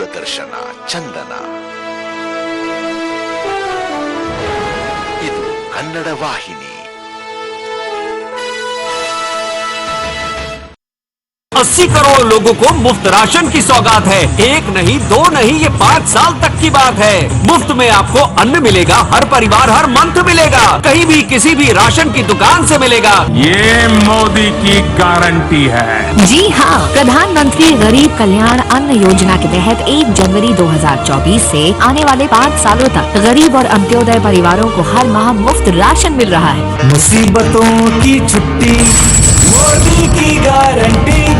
ದೂರದರ್ಶನ ಚಂದನ. ಇದು ಕನ್ನಡ ವಾಹಿನಿ. अस्सी करोड़ लोगों को मुफ़्त राशन की सौगात है। एक नहीं दो नहीं ये पाँच साल तक की बात है। मुफ़्त में आपको अन्न मिलेगा हर परिवार हर मंथ मिलेगा। कहीं भी किसी भी राशन की दुकान से मिलेगा। ये मोदी की गारंटी है। जी हाँ प्रधानमंत्री गरीब कल्याण अन्न योजना के तहत एक जनवरी 2024 से आने वाले पाँच सालों तक गरीब और अंत्योदय परिवारों को हर माह मुफ़्त राशन मिल रहा है। मुसीबतों की छुट्टी मोदी की गारंटी।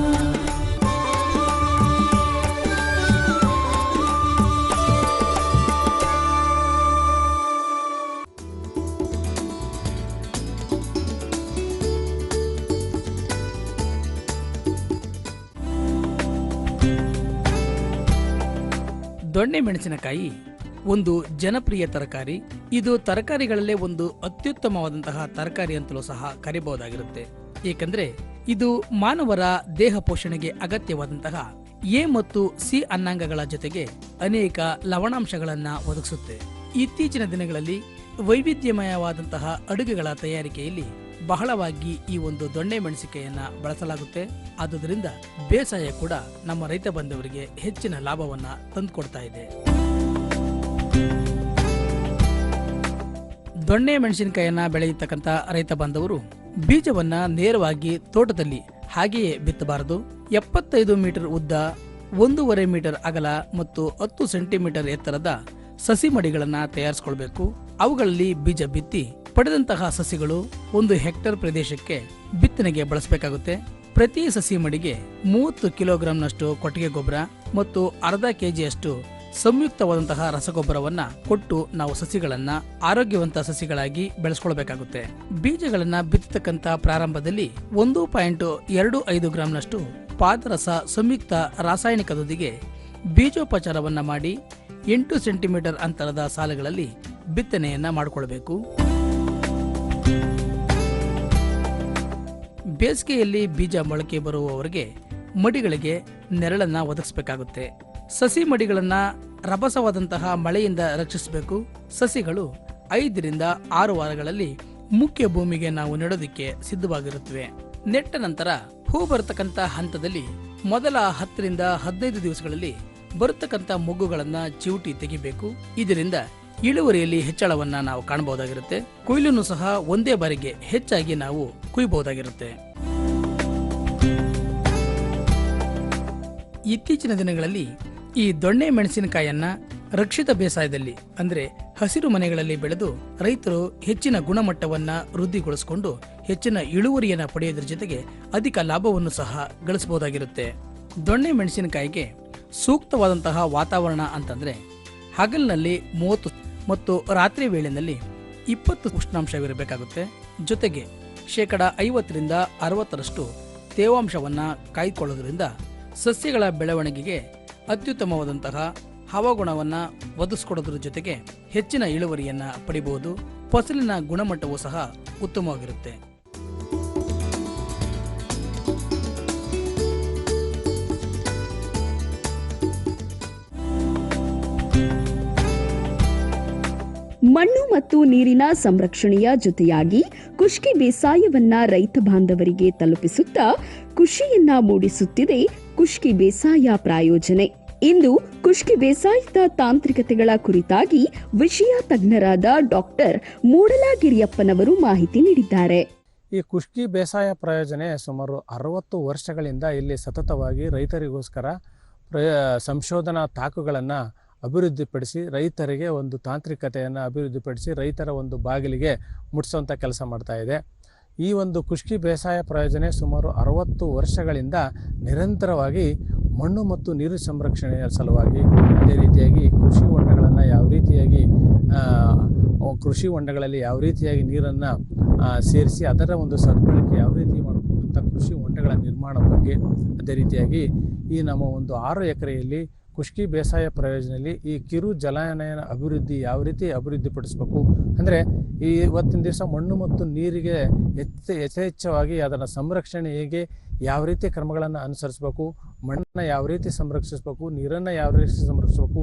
ದೊಣ್ಣೆ ಮೆಣಸಿನಕಾಯಿ, ಒಂದು ಜನಪ್ರಿಯ ತರಕಾರಿ. ಇದು ತರಕಾರಿಗಳಲ್ಲೇ ಒಂದು ಅತ್ಯುತ್ತಮವಾದಂತಹ ತರಕಾರಿ ಅಂತಲೂ ಸಹ ಕರೆಯಬಹುದಾಗಿರುತ್ತೆ ಏಕೆಂದರೆ ಇದು ಮಾನವರ ದೇಹ ಪೋಷಣೆಗೆ ಅಗತ್ಯವಾದಂತಹ ಎ ಮತ್ತು ಸಿ ಅನ್ನಾಂಗಗಳ ಜೊತೆಗೆ ಅನೇಕ ಲವಣಾಂಶಗಳನ್ನ ಒದಗಿಸುತ್ತೆ. ಇತ್ತೀಚಿನ ದಿನಗಳಲ್ಲಿ ವೈವಿಧ್ಯಮಯವಾದಂತಹ ಅಡುಗೆಗಳ ತಯಾರಿಕೆಯಲ್ಲಿ ಬಹಳವಾಗಿ ಈ ಒಂದು ದೊಣ್ಣೆ ಮೆಣಸಿಕೆಯನ್ನ ಬಳಸಲಾಗುತ್ತೆ. ಆದುದರಿಂದ ಬೇಸಾಯ ಕೂಡ ನಮ್ಮ ರೈತ ಬಂಧುವರಿಗೆ ಹೆಚ್ಚಿನ ಲಾಭವನ್ನ ತಂದುಕೊಡ್ತಾ ಇದೆ. ದೊಣ್ಣೆ ಮೆಣಸಿನಕಾಯನ್ನ ಬೆಳೆಯತಕ್ಕಂತ ರೈತ ಬಾಂಧವರು ಬೀಜವನ್ನ ನೇರವಾಗಿ ತೋಟದಲ್ಲಿ ಹಾಗೆಯೇ ಬಿತ್ತಬಾರದು. ಎಪ್ಪತ್ತೈದು ಮೀಟರ್ ಉದ್ದ, ಒಂದೂವರೆ ಮೀಟರ್ ಅಗಲ ಮತ್ತು ಹತ್ತು ಸೆಂಟಿಮೀಟರ್ ಎತ್ತರದ ಸಸಿ ಮಡಿಗಳನ್ನ ತಯಾರಿಸಿಕೊಳ್ಬೇಕು. ಅವುಗಳಲ್ಲಿ ಬೀಜ ಬಿತ್ತಿ ಪಡೆದಂತಹ ಸಸಿಗಳು ಒಂದು ಹೆಕ್ಟರ್ ಪ್ರದೇಶಕ್ಕೆ ಬಿತ್ತನೆಗೆ ಬಳಸಬೇಕಾಗುತ್ತೆ. ಪ್ರತಿ ಸಸಿ ಮಡಿಗೆ ಮೂವತ್ತು ಕಿಲೋಗ್ರಾಂನಷ್ಟು ಕೊಟ್ಟಿಗೆ ಗೊಬ್ಬರ ಮತ್ತು ಅರ್ಧ ಕೆಜಿಯಷ್ಟು ಸಂಯುಕ್ತವಾದಂತಹ ರಸಗೊಬ್ಬರವನ್ನ ಕೊಟ್ಟು ನಾವು ಸಸಿಗಳನ್ನ ಆರೋಗ್ಯವಂತ ಸಸಿಗಳಾಗಿ ಬೆಳೆಸ್ಕೊಳ್ಬೇಕಾಗುತ್ತೆ. ಬೀಜಗಳನ್ನ ಬಿತ್ತತಕ್ಕಂತ ಪ್ರಾರಂಭದಲ್ಲಿ ಒಂದು ಪಾಯಿಂಟ್ ಎರಡು ಐದು ಗ್ರಾಂನಷ್ಟು ಪಾದರಸ ಸಂಯುಕ್ತ ರಾಸಾಯನಿಕದೊಂದಿಗೆ ಬೀಜೋಪಚಾರವನ್ನ ಮಾಡಿ ಎಂಟು ಸೆಂಟಿಮೀಟರ್ ಅಂತರದ ಸಾಲುಗಳಲ್ಲಿ ಬಿತ್ತನೆಯನ್ನ ಮಾಡಿಕೊಳ್ಬೇಕು. ಬೇಸಿಗೆಯಲ್ಲಿ ಬೀಜ ಮೊಳಕೆ ಬರುವವರೆಗೆ ಮಡಿಗಳಿಗೆ ನೆರಳನ್ನ ಒದಗಿಸಬೇಕಾಗುತ್ತೆ. ಸಸಿ ಮಡಿಗಳನ್ನ ರಭಸವಾದಂತಹ ಮಳೆಯಿಂದ ರಕ್ಷಿಸಬೇಕು. ಸಸಿಗಳು ಐದರಿಂದ ಆರು ವಾರಗಳಲ್ಲಿ ಮುಖ್ಯ ಭೂಮಿಗೆ ನಾವು ನೆಡೋದಕ್ಕೆ ಸಿದ್ಧವಾಗಿರುತ್ತವೆ. ನೆಟ್ಟ ನಂತರ ಹೂ ಬರತಕ್ಕಂತ ಹಂತದಲ್ಲಿ ಮೊದಲ ಹತ್ತರಿಂದ ಹದಿನೈದು ದಿವಸಗಳಲ್ಲಿ ಬರತಕ್ಕಂಥ ಮೊಗ್ಗುಗಳನ್ನು ಚಿವುಟಿ ತೆಗಿಬೇಕು. ಇದರಿಂದ ಇಳುವರಿಯಲ್ಲಿ ಹೆಚ್ಚಳವನ್ನ ನಾವು ಕಾಣಬಹುದಾಗಿರುತ್ತೆ. ಕೊಯ್ಲನ್ನು ಸಹ ಒಂದೇ ಬಾರಿಗೆ ಹೆಚ್ಚಾಗಿ ನಾವು ಕುಯ್ಯಬಹುದಾಗಿರುತ್ತೆ ಇತ್ತೀಚಿನ ದಿನಗಳಲ್ಲಿ ಈ ದೊಣ್ಣೆ ಮೆಣಸಿನಕಾಯನ್ನ ರಕ್ಷಿತ ಬೇಸಾಯದಲ್ಲಿ, ಅಂದ್ರೆ ಹಸಿರು ಮನೆಗಳಲ್ಲಿ ಬೆಳೆದು ರೈತರು ಹೆಚ್ಚಿನ ಗುಣಮಟ್ಟವನ್ನ ವೃದ್ಧಿಗೊಳಿಸಿಕೊಂಡು ಹೆಚ್ಚಿನ ಇಳುವರಿಯನ್ನ ಪಡೆಯೋದ್ರ ಜೊತೆಗೆ ಅಧಿಕ ಲಾಭವನ್ನು ಸಹ ಗಳಿಸಬಹುದಾಗಿರುತ್ತೆ. ದೊಣ್ಣೆ ಮೆಣಸಿನಕಾಯಿಗೆ ಸೂಕ್ತವಾದಂತಹ ವಾತಾವರಣ ಅಂತಂದ್ರೆ ಹಗಲಿನಲ್ಲಿ ಮೂವತ್ತು ಮತ್ತು ರಾತ್ರಿ ವೇಳೆಯಲ್ಲಿ ಇಪ್ಪತ್ತು ಉಷ್ಣಾಂಶವಿರಬೇಕಾಗುತ್ತೆ. ಜೊತೆಗೆ ಶೇಕಡ ಐವತ್ತರಿಂದ ಅರವತ್ತರಷ್ಟು ತೇವಾಂಶವನ್ನು ಕಾಯ್ದುಕೊಳ್ಳೋದ್ರಿಂದ ಸಸ್ಯಗಳ ಬೆಳವಣಿಗೆಗೆ ಅತ್ಯುತ್ತಮವಾದಂತಹ ಹವಾಗುಣವನ್ನು ಒದಗಿಸ್ಕೊಡೋದ್ರ ಜೊತೆಗೆ ಹೆಚ್ಚಿನ ಇಳುವರಿಯನ್ನು ಪಡಿಬಹುದು. ಫಸಲಿನ ಗುಣಮಟ್ಟವೂ ಸಹ ಉತ್ತಮವಾಗಿರುತ್ತೆ. ಮಣ್ಣು ಮತ್ತು ನೀರಿನ ಸಂರಕ್ಷಣೆಯ ಜೊತೆಯಾಗಿ ಕುಷ್ಕಿ ಬೇಸಾಯವನ್ನ ರೈತ ಬಾಂಧವರಿಗೆ ತಲುಪಿಸುತ್ತಾ ಖುಷಿಯನ್ನ ಮೂಡಿಸುತ್ತಿದೆ ಕುಷ್ಕಿ ಬೇಸಾಯ ಪ್ರಾಯೋಜನೆ. ಇಂದು ಕುಷ್ಕಿ ಬೇಸಾಯದ ತಾಂತ್ರಿಕತೆಗಳ ಕುರಿತಾಗಿ ವಿಷಯ ತಜ್ಞರಾದ ಡಾಕ್ಟರ್ ಮೂಡಲಾಗಿರಿಯಪ್ಪನವರು ಮಾಹಿತಿ ನೀಡಿದ್ದಾರೆ. ಈ ಕುಷ್ಕಿ ಬೇಸಾಯ ಪ್ರಯೋಜನೆ ಸುಮಾರು ಅರವತ್ತು ವರ್ಷಗಳಿಂದ ಇಲ್ಲಿ ಸತತವಾಗಿ ರೈತರಿಗೋಸ್ಕರ ಸಂಶೋಧನಾ ತಾಕುಗಳನ್ನು ಅಭಿವೃದ್ಧಿಪಡಿಸಿ ರೈತರಿಗೆ ಒಂದು ತಾಂತ್ರಿಕತೆಯನ್ನು ಅಭಿವೃದ್ಧಿಪಡಿಸಿ ರೈತರ ಒಂದು ಬಾಗಿಲಿಗೆ ಮುಟ್ಟಿಸುವಂಥ ಕೆಲಸ ಮಾಡ್ತಾ ಇದೆ. ಈ ಒಂದು ಖುಷ್ಕಿ ಬೇಸಾಯ ಪ್ರಯೋಜನೆ ಸುಮಾರು ಅರವತ್ತು ವರ್ಷಗಳಿಂದ ನಿರಂತರವಾಗಿ ಮಣ್ಣು ಮತ್ತು ನೀರು ಸಂರಕ್ಷಣೆಯ ಸಲುವಾಗಿ ಅದೇ ರೀತಿಯಾಗಿ ಕೃಷಿ ಹೊಂಡಗಳನ್ನು ಯಾವ ರೀತಿಯಾಗಿ ಕೃಷಿ ಹೊಂಡಗಳಲ್ಲಿ ಯಾವ ರೀತಿಯಾಗಿ ನೀರನ್ನು ಸೇರಿಸಿ ಅದರ ಒಂದು ಸದ್ಬಳಕೆ ಯಾವ ರೀತಿ ಮಾಡಬೇಕಂತ ಕೃಷಿ ಹೊಂಡಗಳ ನಿರ್ಮಾಣ ಬಗ್ಗೆ ಅದೇ ರೀತಿಯಾಗಿ ಈ ನಮ್ಮ ಒಂದು ಆರು ಎಕರೆಯಲ್ಲಿ ಖುಷ್ಕಿ ಬೇಸಾಯ ಪ್ರಯೋಜನದಲ್ಲಿ ಈ ಕಿರು ಜಲಾನಯನ ಅಭಿವೃದ್ಧಿ ಯಾವ ರೀತಿ ಅಭಿವೃದ್ಧಿಪಡಿಸಬೇಕು? ಅಂದರೆ ಈ ಇವತ್ತಿನ ದಿವಸ ಮಣ್ಣು ಮತ್ತು ನೀರಿಗೆ ಹೆಚ್ಚು ಯಥೇಚ್ಛವಾಗಿ ಅದರ ಸಂರಕ್ಷಣೆ ಹೇಗೆ, ಯಾವ ರೀತಿ ಕ್ರಮಗಳನ್ನು ಅನುಸರಿಸಬೇಕು, ಮಣ್ಣನ್ನು ಯಾವ ರೀತಿ ಸಂರಕ್ಷಿಸಬೇಕು, ನೀರನ್ನು ಯಾವ ರೀತಿ ಸಂರಕ್ಷಿಸಬೇಕು,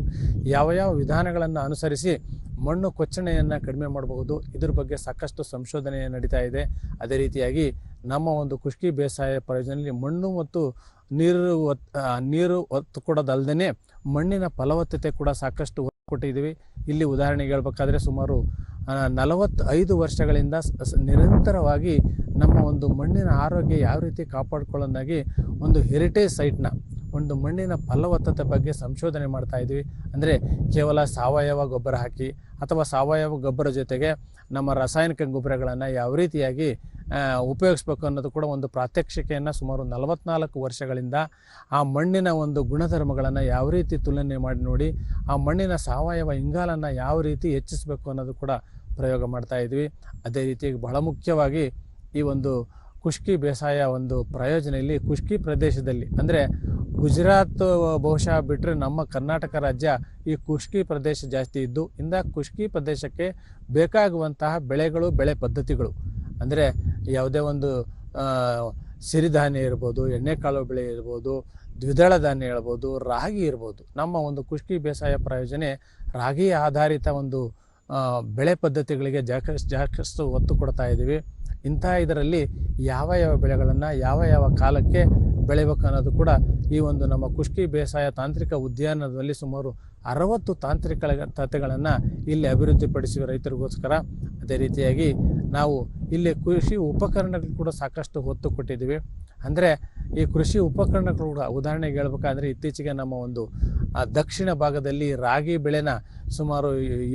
ಯಾವ ಯಾವ ವಿಧಾನಗಳನ್ನು ಅನುಸರಿಸಿ ಮಣ್ಣು ಕೊಚ್ಚಣೆಯನ್ನು ಕಡಿಮೆ ಮಾಡಬಹುದು, ಇದ್ರ ಬಗ್ಗೆ ಸಾಕಷ್ಟು ಸಂಶೋಧನೆ ನಡೀತಾ ಇದೆ. ಅದೇ ರೀತಿಯಾಗಿ ನಮ್ಮ ಒಂದು ಖುಷ್ಕಿ ಬೇಸಾಯ ಪ್ರಯೋಜನದಲ್ಲಿ ಮಣ್ಣು ಮತ್ತು ನೀರು ಒತ್ ನೀರು ಒತ್ತು ಕೊಡೋದಲ್ಲದೇ ಮಣ್ಣಿನ ಫಲವತ್ತತೆ ಕೂಡ ಸಾಕಷ್ಟು ಒತ್ತು ಕೊಟ್ಟಿದ್ದೀವಿ. ಇಲ್ಲಿ ಉದಾಹರಣೆಗೆ ಹೇಳ್ಬೇಕಾದ್ರೆ ಸುಮಾರು ನಲವತ್ತೈದು ವರ್ಷಗಳಿಂದ ನಿರಂತರವಾಗಿ ನಮ್ಮ ಒಂದು ಮಣ್ಣಿನ ಆರೋಗ್ಯ ಯಾವ ರೀತಿ ಕಾಪಾಡ್ಕೊಳ್ಳೋದಾಗಿ ಒಂದು ಹೆರಿಟೇಜ್ ಸೈಟ್ನ ಒಂದು ಮಣ್ಣಿನ ಫಲವತ್ತತೆ ಬಗ್ಗೆ ಸಂಶೋಧನೆ ಮಾಡ್ತಾ ಇದ್ವಿ ಅಂದರೆ ಕೇವಲ ಸಾವಯವ ಗೊಬ್ಬರ ಹಾಕಿ ಅಥವಾ ಸಾವಯವ ಗೊಬ್ಬರ ಜೊತೆಗೆ ನಮ್ಮ ರಾಸಾಯನಿಕ ಗೊಬ್ಬರಗಳನ್ನು ಯಾವ ರೀತಿಯಾಗಿ ಉಪಯೋಗಿಸ್ಬೇಕು ಅನ್ನೋದು ಕೂಡ ಒಂದು ಪ್ರಾತ್ಯಕ್ಷಿಕೆಯನ್ನು ಸುಮಾರು ನಲವತ್ನಾಲ್ಕು ವರ್ಷಗಳಿಂದ ಆ ಮಣ್ಣಿನ ಒಂದು ಗುಣಧರ್ಮಗಳನ್ನು ಯಾವ ರೀತಿ ತುಲನೆ ಮಾಡಿ ನೋಡಿ, ಆ ಮಣ್ಣಿನ ಸಾವಯವ ಇಂಗಾಲನ್ನು ಯಾವ ರೀತಿ ಹೆಚ್ಚಿಸಬೇಕು ಅನ್ನೋದು ಕೂಡ ಪ್ರಯೋಗ ಮಾಡ್ತಾ ಇದ್ವಿ. ಅದೇ ರೀತಿ ಬಹಳ ಮುಖ್ಯವಾಗಿ ಈ ಒಂದು ಖುಷ್ಕಿ ಬೇಸಾಯ ಒಂದು ಪ್ರಯೋಜನೆಯಲ್ಲಿ ಖುಷ್ಕಿ ಪ್ರದೇಶದಲ್ಲಿ ಅಂದರೆ ಗುಜರಾತ್ ಬಹುಶಃ ಬಿಟ್ಟರೆ ನಮ್ಮ ಕರ್ನಾಟಕ ರಾಜ್ಯ ಈ ಖುಷ್ಕಿ ಪ್ರದೇಶ ಜಾಸ್ತಿ ಇದ್ದು, ಇಂದ ಖುಷ್ಕಿ ಪ್ರದೇಶಕ್ಕೆ ಬೇಕಾಗುವಂತಹ ಬೆಳೆಗಳು, ಬೆಳೆ ಪದ್ಧತಿಗಳು. ಅಂದರೆ ಯಾವುದೇ ಒಂದು ಸಿರಿಧಾನ್ಯ ಇರ್ಬೋದು ಎಣ್ಣೆಕಾಳು ಬೆಳೆ ಇರ್ಬೋದು, ದ್ವಿದಳ ಧಾನ್ಯ ಇರ್ಬೋದು ರಾಗಿ ಇರ್ಬೋದು. ನಮ್ಮ ಒಂದು ಕುಷ್ಟಿ ಬೇಸಾಯ ಪ್ರಯೋಜನೆ ರಾಗಿ ಆಧಾರಿತ ಒಂದು ಬೆಳೆ ಪದ್ಧತಿಗಳಿಗೆ ಜಾಕಷ್ಟು ಜಾಕಷ್ಟು ಒತ್ತು ಕೊಡ್ತಾ ಇದ್ದೀವಿ. ಇಂಥ ಇದರಲ್ಲಿ ಯಾವ ಯಾವ ಬೆಳೆಗಳನ್ನು ಯಾವ ಯಾವ ಕಾಲಕ್ಕೆ ಬೆಳಿಬೇಕು ಅನ್ನೋದು ಕೂಡ ಈ ಒಂದು ನಮ್ಮ ಕುಷ್ಟಿ ಬೇಸಾಯ ತಾಂತ್ರಿಕ ಉದ್ಯಾನದಲ್ಲಿ ಸುಮಾರು ಅರವತ್ತು ತಾಂತ್ರಿಕ ತತೆಗಳನ್ನು ಇಲ್ಲಿ ಅಭಿವೃದ್ಧಿಪಡಿಸಿ ರೈತರಿಗೋಸ್ಕರ ಅದೇ ರೀತಿಯಾಗಿ ನಾವು ಇಲ್ಲಿ ಕೃಷಿ ಉಪಕರಣಗಳು ಕೂಡ ಸಾಕಷ್ಟು ಒತ್ತು ಕೊಟ್ಟಿದ್ದೀವಿ. ಅಂದರೆ ಈ ಕೃಷಿ ಉಪಕರಣಗಳು ಕೂಡ ಉದಾಹರಣೆಗೆ ಹೇಳ್ಬೇಕಾದ್ರೆ ಇತ್ತೀಚೆಗೆ ನಮ್ಮ ಒಂದು ದಕ್ಷಿಣ ಭಾಗದಲ್ಲಿ ರಾಗಿ ಬೆಳೆನ ಸುಮಾರು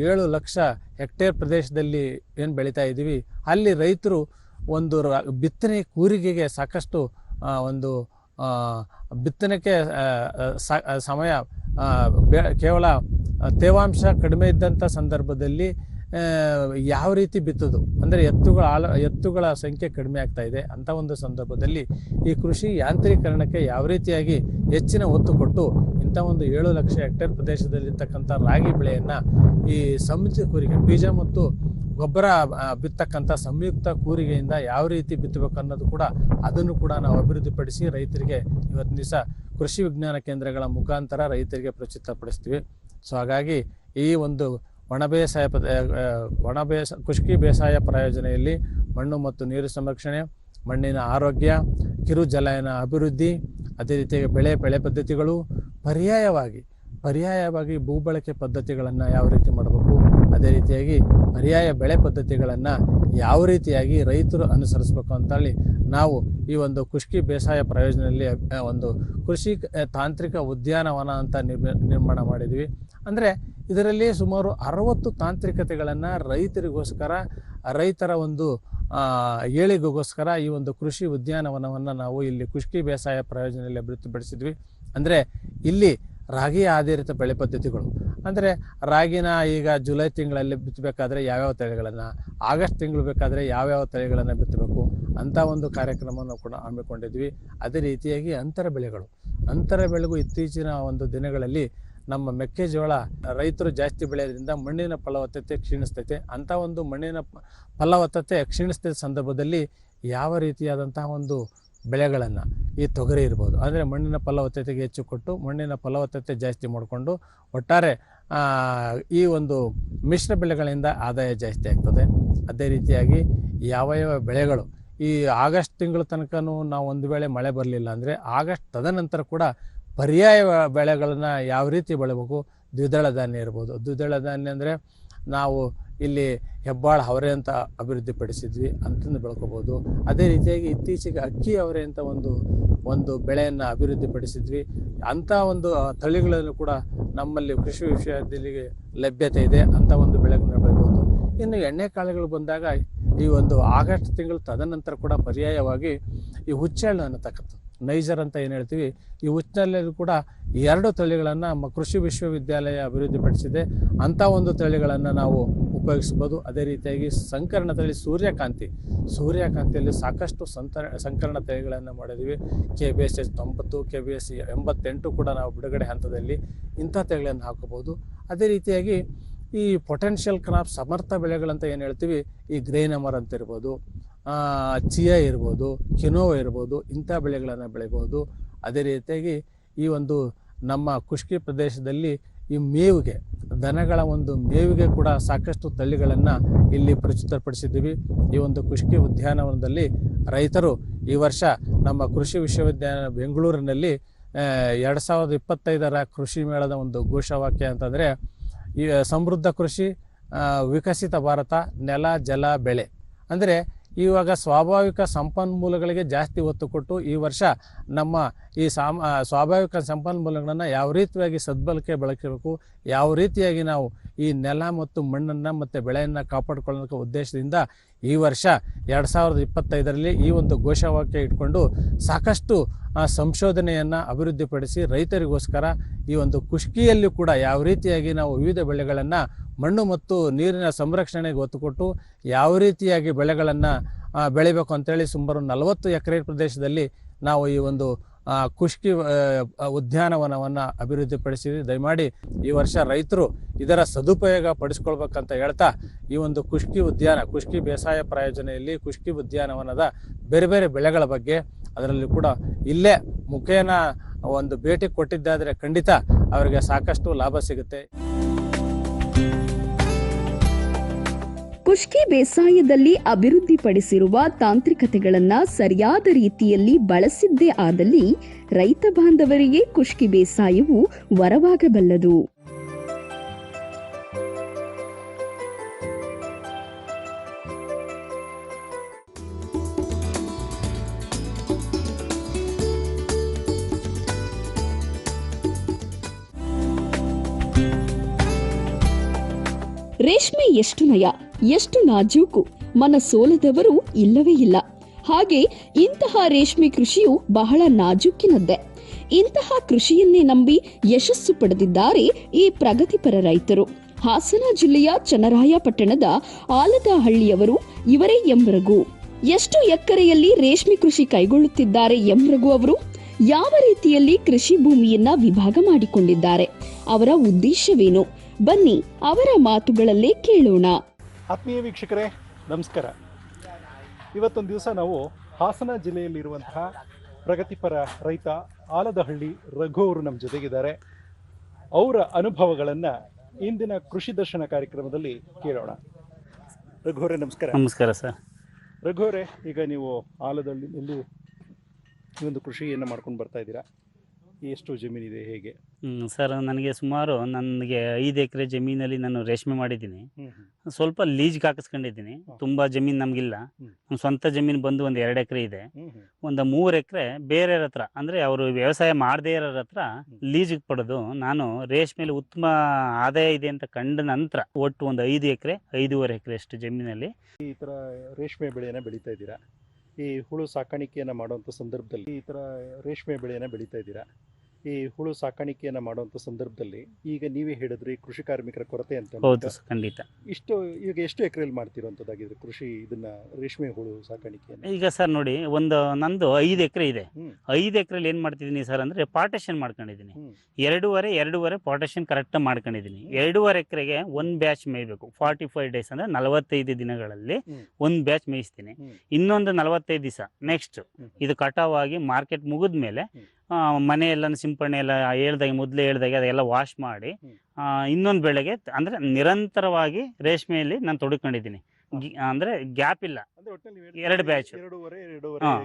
ಏಳು ಲಕ್ಷ ಹೆಕ್ಟೇರ್ ಪ್ರದೇಶದಲ್ಲಿ ಏನು ಬೆಳೀತಾ ಇದ್ದೀವಿ. ಅಲ್ಲಿ ರೈತರು ಒಂದು ಬಿತ್ತನೆ ಕೂರಿಗೆಗೆ ಸಾಕಷ್ಟು ಒಂದು ಬಿತ್ತನೆಗೆ ಸಮಯ ಕೇವಲ ತೇವಾಂಶ ಕಡಿಮೆ ಇದ್ದಂಥ ಸಂದರ್ಭದಲ್ಲಿ ಯಾವ ರೀತಿ ಬಿತ್ತದು? ಅಂದರೆ ಎತ್ತುಗಳ ಆಳ ಎತ್ತುಗಳ ಸಂಖ್ಯೆ ಕಡಿಮೆ ಆಗ್ತಾ ಇದೆ ಅಂಥ ಒಂದು ಸಂದರ್ಭದಲ್ಲಿ ಈ ಕೃಷಿ ಯಾಂತ್ರೀಕರಣಕ್ಕೆ ಯಾವ ರೀತಿಯಾಗಿ ಹೆಚ್ಚಿನ ಒತ್ತು ಕೊಟ್ಟು ಇಂಥ ಒಂದು ಏಳು ಲಕ್ಷ ಹೆಕ್ಟೇರ್ ಪ್ರದೇಶದಲ್ಲಿರ್ತಕ್ಕಂಥ ರಾಗಿ ಬೆಳೆಯನ್ನು ಈ ಸಂಯುಕ್ತ ಕೂರಿಗೆ, ಬೀಜ ಮತ್ತು ಗೊಬ್ಬರ ಬಿತ್ತಕ್ಕಂಥ ಸಂಯುಕ್ತ ಕೂರಿಗೆಯಿಂದ ಯಾವ ರೀತಿ ಬಿತ್ತಬೇಕು ಅನ್ನೋದು ಕೂಡ ಅದನ್ನು ಕೂಡ ನಾವು ಅಭಿವೃದ್ಧಿಪಡಿಸಿ ರೈತರಿಗೆ ಇವತ್ತಿನ ದಿವಸ ಕೃಷಿ ವಿಜ್ಞಾನ ಕೇಂದ್ರಗಳ ಮುಖಾಂತರ ರೈತರಿಗೆ ಪ್ರಚಿತಪಡಿಸ್ತೀವಿ ಸೊ, ಹಾಗಾಗಿ ಈ ಒಂದು ಒಣ ಬೇಸಾಯ ಒಣ ಬೇಸ ಖುಷ್ಕಿ ಬೇಸಾಯ ಪ್ರಯೋಜನೆಯಲ್ಲಿ ಮಣ್ಣು ಮತ್ತು ನೀರು ಸಂರಕ್ಷಣೆ, ಮಣ್ಣಿನ ಆರೋಗ್ಯ, ಕಿರು ಜಲಾಯನ ಅಭಿವೃದ್ಧಿ, ಅದೇ ರೀತಿಯಾಗಿ ಬೆಳೆ ಬೆಳೆ ಪದ್ಧತಿಗಳು, ಪರ್ಯಾಯವಾಗಿ ಪರ್ಯಾಯವಾಗಿ ಭೂ ಬಳಕೆ ಪದ್ಧತಿಗಳನ್ನು ಯಾವ ರೀತಿ ಮಾಡಬೇಕು, ಅದೇ ರೀತಿಯಾಗಿ ಪರ್ಯಾಯ ಬೆಳೆ ಪದ್ಧತಿಗಳನ್ನು ಯಾವ ರೀತಿಯಾಗಿ ರೈತರು ಅನುಸರಿಸಬೇಕು ಅಂತೇಳಿ ನಾವು ಈ ಒಂದು ಖುಷ್ಕಿ ಬೇಸಾಯ ಪ್ರಯೋಜನದಲ್ಲಿ ಒಂದು ಕೃಷಿ ತಾಂತ್ರಿಕ ಉದ್ಯಾನವನ ಅಂತ ನಿರ್ಮಾಣ ಮಾಡಿದ್ವಿ. ಅಂದರೆ ಇದರಲ್ಲಿ ಸುಮಾರು ಅರವತ್ತು ತಾಂತ್ರಿಕತೆಗಳನ್ನು ರೈತರಿಗೋಸ್ಕರ, ರೈತರ ಒಂದು ಏಳಿಗೆಗೋಸ್ಕರ ಈ ಒಂದು ಕೃಷಿ ಉದ್ಯಾನವನವನ್ನು ನಾವು ಇಲ್ಲಿ ಖುಷ್ಕಿ ಬೇಸಾಯ ಪ್ರಯೋಜನದಲ್ಲಿ ಅಭಿವೃದ್ಧಿಪಡಿಸಿದ್ವಿ. ಅಂದರೆ ಇಲ್ಲಿ ರಾಗಿ ಆಧಾರಿತ ಬೆಳೆ ಪದ್ಧತಿಗಳು. ಅಂದರೆ ರಾಗಿನ ಈಗ ಜುಲೈ ತಿಂಗಳಲ್ಲಿ ಬಿತ್ತಬೇಕಾದ್ರೆ ಯಾವ್ಯಾವ ತಳಿಗಳನ್ನು, ಆಗಸ್ಟ್ ತಿಂಗಳು ಬೇಕಾದರೆ ಯಾವ್ಯಾವ ತಳಿಗಳನ್ನು ಬಿತ್ತಬೇಕು ಅಂಥ ಒಂದು ಕಾರ್ಯಕ್ರಮವನ್ನು ಕೂಡ ಹಮ್ಮಿಕೊಂಡಿದ್ವಿ. ಅದೇ ರೀತಿಯಾಗಿ ಅಂತರ ಬೆಳೆಗಳು. ಅಂತರ ಬೆಳೆಗೂ ಇತ್ತೀಚಿನ ಒಂದು ದಿನಗಳಲ್ಲಿ ನಮ್ಮ ಮೆಕ್ಕೆಜೋಳ ರೈತರು ಜಾಸ್ತಿ ಬೆಳೆಯೋದ್ರಿಂದ ಮಣ್ಣಿನ ಫಲವತ್ತತೆ ಕ್ಷೀಣಿಸ್ತೈತೆ. ಅಂಥ ಒಂದು ಮಣ್ಣಿನ ಫಲವತ್ತತೆ ಕ್ಷೀಣಿಸ್ತಿದ್ದ ಸಂದರ್ಭದಲ್ಲಿ ಯಾವ ರೀತಿಯಾದಂತಹ ಒಂದು ಬೆಳೆಗಳನ್ನು ಈ ತೊಗರಿ ಇರ್ಬೋದು. ಅಂದರೆ ಮಣ್ಣಿನ ಫಲವತ್ತತೆಗೆ ಹೆಚ್ಚು ಕೊಟ್ಟು ಮಣ್ಣಿನ ಫಲವತ್ತತೆ ಜಾಸ್ತಿ ಮಾಡಿಕೊಂಡು ಒಟ್ಟಾರೆ ಈ ಒಂದು ಮಿಶ್ರ ಬೆಳೆಗಳಿಂದ ಆದಾಯ ಜಾಸ್ತಿ ಆಗ್ತದೆ. ಅದೇ ರೀತಿಯಾಗಿ ಯಾವ ಯಾವ ಬೆಳೆಗಳು, ಈ ಆಗಸ್ಟ್ ತಿಂಗಳ ತನಕನೂ ನಾವು ಒಂದು ವೇಳೆ ಮಳೆ ಬರಲಿಲ್ಲ ಅಂದರೆ ಆಗಸ್ಟ್ ತದನಂತರ ಕೂಡ ಪರ್ಯಾಯ ಬೆಳೆಗಳನ್ನು ಯಾವ ರೀತಿ ಬೆಳಿಬೇಕು? ದ್ವಿದಳ ಧಾನ್ಯ ಇರ್ಬೋದು. ದ್ವಿದಳ ಧಾನ್ಯ ಅಂದರೆ ನಾವು ಇಲ್ಲಿ ಹೆಬ್ಬಾಳ ಅವರೆ ಅಂತ ಅಭಿವೃದ್ಧಿಪಡಿಸಿದ್ವಿ ಅಂತಂದು ಬೆಳ್ಕೋಬೋದು. ಅದೇ ರೀತಿಯಾಗಿ ಇತ್ತೀಚೆಗೆ ಅಕ್ಕಿ ಅವರೆ ಅಂತ ಒಂದು ಒಂದು ಬೆಳೆಯನ್ನು ಅಭಿವೃದ್ಧಿಪಡಿಸಿದ್ವಿ. ಅಂಥ ಒಂದು ತಳಿಗಳನ್ನು ಕೂಡ ನಮ್ಮಲ್ಲಿ ಕೃಷಿ ವಿಶ್ವವಿದ್ಯಾಲಯಕ್ಕೆ ಲಭ್ಯತೆ ಇದೆ ಅಂತ ಒಂದು ಬೆಳೆಗಳನ್ನ ಬೆಳಿಬೋದು ಇನ್ನು ಎಣ್ಣೆ ಕಾಳುಗಳು ಬಂದಾಗ ಈ ಒಂದು ಆಗಸ್ಟ್ ತಿಂಗಳು ತದನಂತರ ಕೂಡ ಪರ್ಯಾಯವಾಗಿ ಈ ಹುಚ್ಚೆಳ್ಳು ಅನ್ನತಕ್ಕಂಥದ್ದು ನೈಜರ್ ಅಂತ ಏನು ಹೇಳ್ತೀವಿ? ಈ ಹುಚ್ಚೆಳ್ಳಲ್ಲಿ ಕೂಡ ಎರಡು ತಳಿಗಳನ್ನು ನಮ್ಮ ಕೃಷಿ ವಿಶ್ವವಿದ್ಯಾಲಯ ಅಭಿವೃದ್ಧಿಪಡಿಸಿದೆ. ಅಂಥ ಒಂದು ತಳಿಗಳನ್ನು ನಾವು ಉಪಯೋಗಿಸ್ಬೋದು ಅದೇ ರೀತಿಯಾಗಿ ಸಂಕರಣ ಸೂರ್ಯಕಾಂತಿ. ಸೂರ್ಯಕಾಂತಿಯಲ್ಲಿ ಸಾಕಷ್ಟು ಸಂತರ, ಸಂಕರಣ ತಳಿಗಳನ್ನು ಮಾಡಿದ್ದೀವಿ ಕೆ ಬಿ ಎಸ್ ಎಸ್ ತೊಂಬತ್ತು ಕೆ ಬಿ ಎಸ್ ಎಂಬತ್ತೆಂಟು ಕೂಡ ನಾವು ಬಿಡುಗಡೆ ಹಂತದಲ್ಲಿ ಇಂಥ ತಳಿಗಳನ್ನು ಹಾಕೋಬೋದು ಅದೇ ರೀತಿಯಾಗಿ ಈ ಪೊಟೆನ್ಷಿಯಲ್ ಕ್ರಾಪ್ ಸಮರ್ಥ ಬೆಳೆಗಳಂತ ಏನು ಹೇಳ್ತೀವಿ? ಈ ಗ್ರೇನಮರ್ ಅಂತ ಇರ್ಬೋದು ಚಿಯಾ ಇರ್ಬೋದು ಕಿನೋವ ಇರ್ಬೋದು, ಇಂಥ ಬೆಳೆಗಳನ್ನು ಬೆಳಿಬೋದು ಅದೇ ರೀತಿಯಾಗಿ ಈ ಒಂದು ನಮ್ಮ ಖುಷ್ಕಿ ಪ್ರದೇಶದಲ್ಲಿ ಈ ಮೇವಿಗೆ, ದನಗಳ ಒಂದು ಮೇವಿಗೆ ಕೂಡ ಸಾಕಷ್ಟು ತಳ್ಳಿಗಳನ್ನು ಇಲ್ಲಿ ಪ್ರಚುತಪಡಿಸಿದ್ದೀವಿ ಈ ಒಂದು ಕೃಷಿ ಉದ್ಯಾನವನದಲ್ಲಿ ರೈತರು ಈ ವರ್ಷ ನಮ್ಮ ಕೃಷಿ ವಿಶ್ವವಿದ್ಯಾಲಯ ಬೆಂಗಳೂರಿನಲ್ಲಿ ಎರಡು ಸಾವಿರದ ಇಪ್ಪತ್ತೈದರ ಕೃಷಿ ಮೇಳದ ಒಂದು ಘೋಷವಾಕ್ಯ ಅಂತಂದರೆ, ಈ, ಸಮೃದ್ಧ ಕೃಷಿ ವಿಕಸಿತ ಭಾರತ, ನೆಲ, ಜಲ, ಬೆಳೆ. ಅಂದರೆ ಇವಾಗ ಸ್ವಾಭಾವಿಕ ಸಂಪನ್ಮೂಲಗಳಿಗೆ ಜಾಸ್ತಿ ಒತ್ತು ಕೊಟ್ಟು ಈ ವರ್ಷ ನಮ್ಮ ಈ ಸಾಮ ಸ್ವಾಭಾವಿಕ ಸಂಪನ್ಮೂಲಗಳನ್ನು ಯಾವ ರೀತಿಯಾಗಿ ಸದ್ಬಳಕೆ ಬಳಸಬೇಕು ಯಾವ ರೀತಿಯಾಗಿ ನಾವು ಈ ನೆಲ ಮತ್ತು ಮಣ್ಣನ್ನು ಮತ್ತು ಬೆಳೆಯನ್ನು ಕಾಪಾಡಿಕೊಳ್ಳೋಕೆ ಉದ್ದೇಶದಿಂದ ಈ ವರ್ಷ ಎರಡು ಸಾವಿರದ ಇಪ್ಪತ್ತೈದರಲ್ಲಿ ಈ ಒಂದು ಘೋಷವಾಕ್ಯ ಇಟ್ಕೊಂಡು ಸಾಕಷ್ಟು ಸಂಶೋಧನೆಯನ್ನು ಅಭಿವೃದ್ಧಿಪಡಿಸಿ ರೈತರಿಗೋಸ್ಕರ ಈ ಒಂದು ಖುಷ್ಕಿಯಲ್ಲಿ ಕೂಡ ಯಾವ ರೀತಿಯಾಗಿ ನಾವು ವಿವಿಧ ಬೆಳೆಗಳನ್ನು ಮಣ್ಣು ಮತ್ತು ನೀರಿನ ಸಂರಕ್ಷಣೆಗೆ ಒತ್ತು ಕೊಟ್ಟು ಯಾವ ರೀತಿಯಾಗಿ ಬೆಳೆಗಳನ್ನು ಬೆಳಿಬೇಕು ಅಂತೇಳಿ ಸುಮಾರು ನಲವತ್ತು ಎಕರೆ ಪ್ರದೇಶದಲ್ಲಿ ನಾವು ಈ ಒಂದು ಆ, ಉದ್ಯಾನವನವನ್ನು ಅಭಿವೃದ್ಧಿಪಡಿಸಿದ್ವಿ ದಯಮಾಡಿ ಈ ವರ್ಷ ರೈತರು ಇದರ ಸದುಪಯೋಗ ಪಡಿಸ್ಕೊಳ್ಬೇಕಂತ ಹೇಳ್ತಾ ಈ ಒಂದು ಕುಷ್ಕಿ ಉದ್ಯಾನ ಕುಷ್ಕಿ ಬೇಸಾಯ ಪ್ರಾಯೋಜನೆಯಲ್ಲಿ ಕುಷ್ಕಿ ಉದ್ಯಾನವನದ ಬೇರೆ ಬೇರೆ ಬೆಳೆಗಳ ಬಗ್ಗೆ ಅದರಲ್ಲಿ ಕೂಡ ಇಲ್ಲೇ ಮುಖೇನ ಒಂದು ಭೇಟಿ ಕೊಟ್ಟಿದ್ದಾದರೆ ಖಂಡಿತ ಅವರಿಗೆ ಸಾಕಷ್ಟು ಲಾಭ ಸಿಗುತ್ತೆ. ಕುಷ್ಕಿ ಬೇಸಾಯದಲ್ಲಿ ಅಭಿವೃದ್ಧಿಪಡಿಸಿರುವ ತಾಂತ್ರಿಕತೆಗಳನ್ನ ಸರಿಯಾದ ರೀತಿಯಲ್ಲಿ ಬಳಸಿದ್ದೇ ಆದಲ್ಲಿ ರೈತ ಬಾಂಧವರಿಗೆ ಕುಷ್ಕಿ ಬೇಸಾಯವು ವರವಾಗಬಲ್ಲದು. ಎಷ್ಟು ನಯ, ಎಷ್ಟು ನಾಜೂಕು. ಮನ ಸೋಲದವರು ಇಲ್ಲವೇ ಇಲ್ಲ. ಹಾಗೆ ಇಂತಹ ರೇಷ್ಮೆ ಕೃಷಿಯು ಬಹಳ ನಾಜೂಕಿನದ್ದೇ. ಇಂತಹ ಕೃಷಿಯನ್ನೇ ನಂಬಿ ಯಶಸ್ಸು ಪಡೆದಿದ್ದಾರೆ ಈ ಪ್ರಗತಿಪರ ರೈತರು. ಹಾಸನ ಜಿಲ್ಲೆಯ ಚನ್ನರಾಯಪಟ್ಟಣದ ಆಲದಹಳ್ಳಿಯವರು ಇವರೇ ಎಂರಘು ಎಷ್ಟು ಎಕರೆಯಲ್ಲಿ ರೇಷ್ಮೆ ಕೃಷಿ ಕೈಗೊಳ್ಳುತ್ತಿದ್ದಾರೆ ಎಂರಘು ಅವರು? ಯಾವ ರೀತಿಯಲ್ಲಿ ಕೃಷಿ ಭೂಮಿಯನ್ನ ವಿಭಾಗ ಮಾಡಿಕೊಂಡಿದ್ದಾರೆ? ಅವರ ಉದ್ದೇಶವೇನು? ಬನ್ನಿ ಅವರ ಮಾತುಗಳಲ್ಲೇ ಕೇಳೋಣ. ಆತ್ಮೀಯ ವೀಕ್ಷಕರೇ ನಮಸ್ಕಾರ. ಇವತ್ತೊಂದು ದಿವಸ ನಾವು ಹಾಸನ ಜಿಲ್ಲೆಯಲ್ಲಿರುವಂತಹ ಪ್ರಗತಿಪರ ರೈತ ಆಲದಹಳ್ಳಿ ರಘು ಅವರು ನಮ್ಮ ಜೊತೆಗಿದ್ದಾರೆ. ಅವರ ಅನುಭವಗಳನ್ನು ಇಂದಿನ ಕೃಷಿ ದರ್ಶನ ಕಾರ್ಯಕ್ರಮದಲ್ಲಿ ಕೇಳೋಣ. ರಘು ಅವರೇ ನಮಸ್ಕಾರ. ನಮಸ್ಕಾರ ಸರ್. ರಘು ಅವರೇ ಈಗ ನೀವು ಆಲದಹಳ್ಳಿಯಲ್ಲಿ ಈ ಒಂದು ಕೃಷಿಯನ್ನು ಮಾಡ್ಕೊಂಡು ಬರ್ತಾ ಇದ್ದೀರಾ? ಎಷ್ಟು ಜಮೀನಿದೆ ಹೇಗೆ? ಹ್ಮ್, ಸರ್ ನನಗೆ ಸುಮಾರು ನನಗೆ ಐದು ಎಕರೆ ಜಮೀನಲ್ಲಿ ನಾನು ರೇಷ್ಮೆ ಮಾಡಿದ್ದೀನಿ. ಸ್ವಲ್ಪ ಲೀಜ್ಗೆ ಹಾಕಿಸ್ಕೊಂಡಿದ್ದೀನಿ. ತುಂಬ ಜಮೀನು ನಮಗಿಲ್ಲ. ನಮ್ಮ ಸ್ವಂತ ಜಮೀನು ಬಂದು ಒಂದು ಎರಡು ಎಕರೆ ಇದೆ. ಒಂದು ಮೂರು ಎಕರೆ ಬೇರೆಯವ್ರ ಹತ್ರ ಅಂದರೆ ಅವರು ವ್ಯವಸಾಯ ಮಾಡದೇ ಇರೋರ ಹತ್ರ ಲೀಜಿಗೆ ಪಡೆದು ನಾನು ರೇಷ್ಮೆಯಲ್ಲಿ ಉತ್ತಮ ಆದಾಯ ಇದೆ ಅಂತ ಕಂಡ ನಂತರ ಒಟ್ಟು ಒಂದು ಐದು ಎಕರೆ ಐದೂವರೆ ಎಕರೆ ಅಷ್ಟು ಜಮೀನಲ್ಲಿ ಈ ಥರ ರೇಷ್ಮೆ ಬೆಳೆಯನ್ನು ಬೆಳೀತಾ ಇದ್ದೀರಾ? ಈ ಹುಳು ಸಾಕಾಣಿಕೆಯನ್ನು ಮಾಡುವಂಥ ಸಂದರ್ಭದಲ್ಲಿ ಈ ಥರ ರೇಷ್ಮೆ ಬೆಳೆಯನ್ನು ಬೆಳೀತಾ ಇದ್ದೀರಾ? ಈ ಹುಳು ಸಾಕಾಣಿಕೆಯನ್ನು ಮಾಡುವಂತ ಸಂದರ್ಭದಲ್ಲಿ ಈಗ ನೀವೇ ಹೇಳಿದ್ರಿ ಕೃಷಿ ಕಾರ್ಮಿಕರ ಕೊರತೆ ಅಂತ ಹೌದು. ಸರ್, ಖಂಡಿತ. ಇಷ್ಟು ಈಗ ಎಷ್ಟು ಎಕರೆಯಲ್ಲಿ ಮಾಡ್ತಿರೋಂಥದ್ದಾಗಿದ್ರೆ ಕೃಷಿ ಇದನ್ನ ರೇಷ್ಮೆ ಹುಳು ಸಾಕಾಣಿಕೆ ಈಗ ಸರ್ ನೋಡಿ ಒಂದು ನಂದು ಐದು ಎಕರೆ ಇದೆ. ಐದು ಎಕರೆಲಿ ಏನು ಮಾಡ್ತಿದ್ದೀನಿ ಸರ್ ಅಂದರೆ ಪಾರ್ಟೇಷನ್ ಮಾಡ್ಕೊಂಡಿದ್ದೀನಿ. ಎರಡೂವರೆ ಎರಡೂವರೆ ಪಾರ್ಟೇಷನ್ ಕರೆಕ್ಟ್ ಮಾಡ್ಕೊಂಡಿದ್ದೀನಿ. ಎರಡೂವರೆ ಎಕರೆಗೆ ಒಂದು ಬ್ಯಾಚ್ ಮೇಯ್ಬೇಕು. ಫಾರ್ಟಿ ಫೈವ್ ಡೇಸ್ ಅಂದರೆ ನಲವತ್ತೈದು ದಿನಗಳಲ್ಲಿ ಒಂದು ಬ್ಯಾಚ್ ಮೇಯಿಸ್ತೀನಿ. ಇನ್ನೊಂದು ನಲವತ್ತೈದು ದಿವಸ ನೆಕ್ಸ್ಟ್ ಇದು ಕಟಾವಾಗಿ ಮಾರ್ಕೆಟ್ ಮುಗಿದ ಮೇಲೆ ಮನೆ ಎಲ್ಲ ಸಿಂಪಡಣೆ ಎಲ್ಲ ಹೇಳ್ದಾಗೆ ಮೊದಲೇ ಹೇಳ್ದಾಗೆ ಅದೆಲ್ಲ ವಾಶ್ ಮಾಡಿ ಇನ್ನೊಂದು ಬೆಳೆಗೆ ಅಂದರೆ ನಿರಂತರವಾಗಿ ರೇಷ್ಮೆಯಲ್ಲಿ ನಾನು ತೊಡ್ಕೊಂಡಿದ್ದೀನಿ. ಅಂದ್ರೆ ಗ್ಯಾಪ್ ಇಲ್ಲ. ಎರಡು ಬ್ಯಾಚ್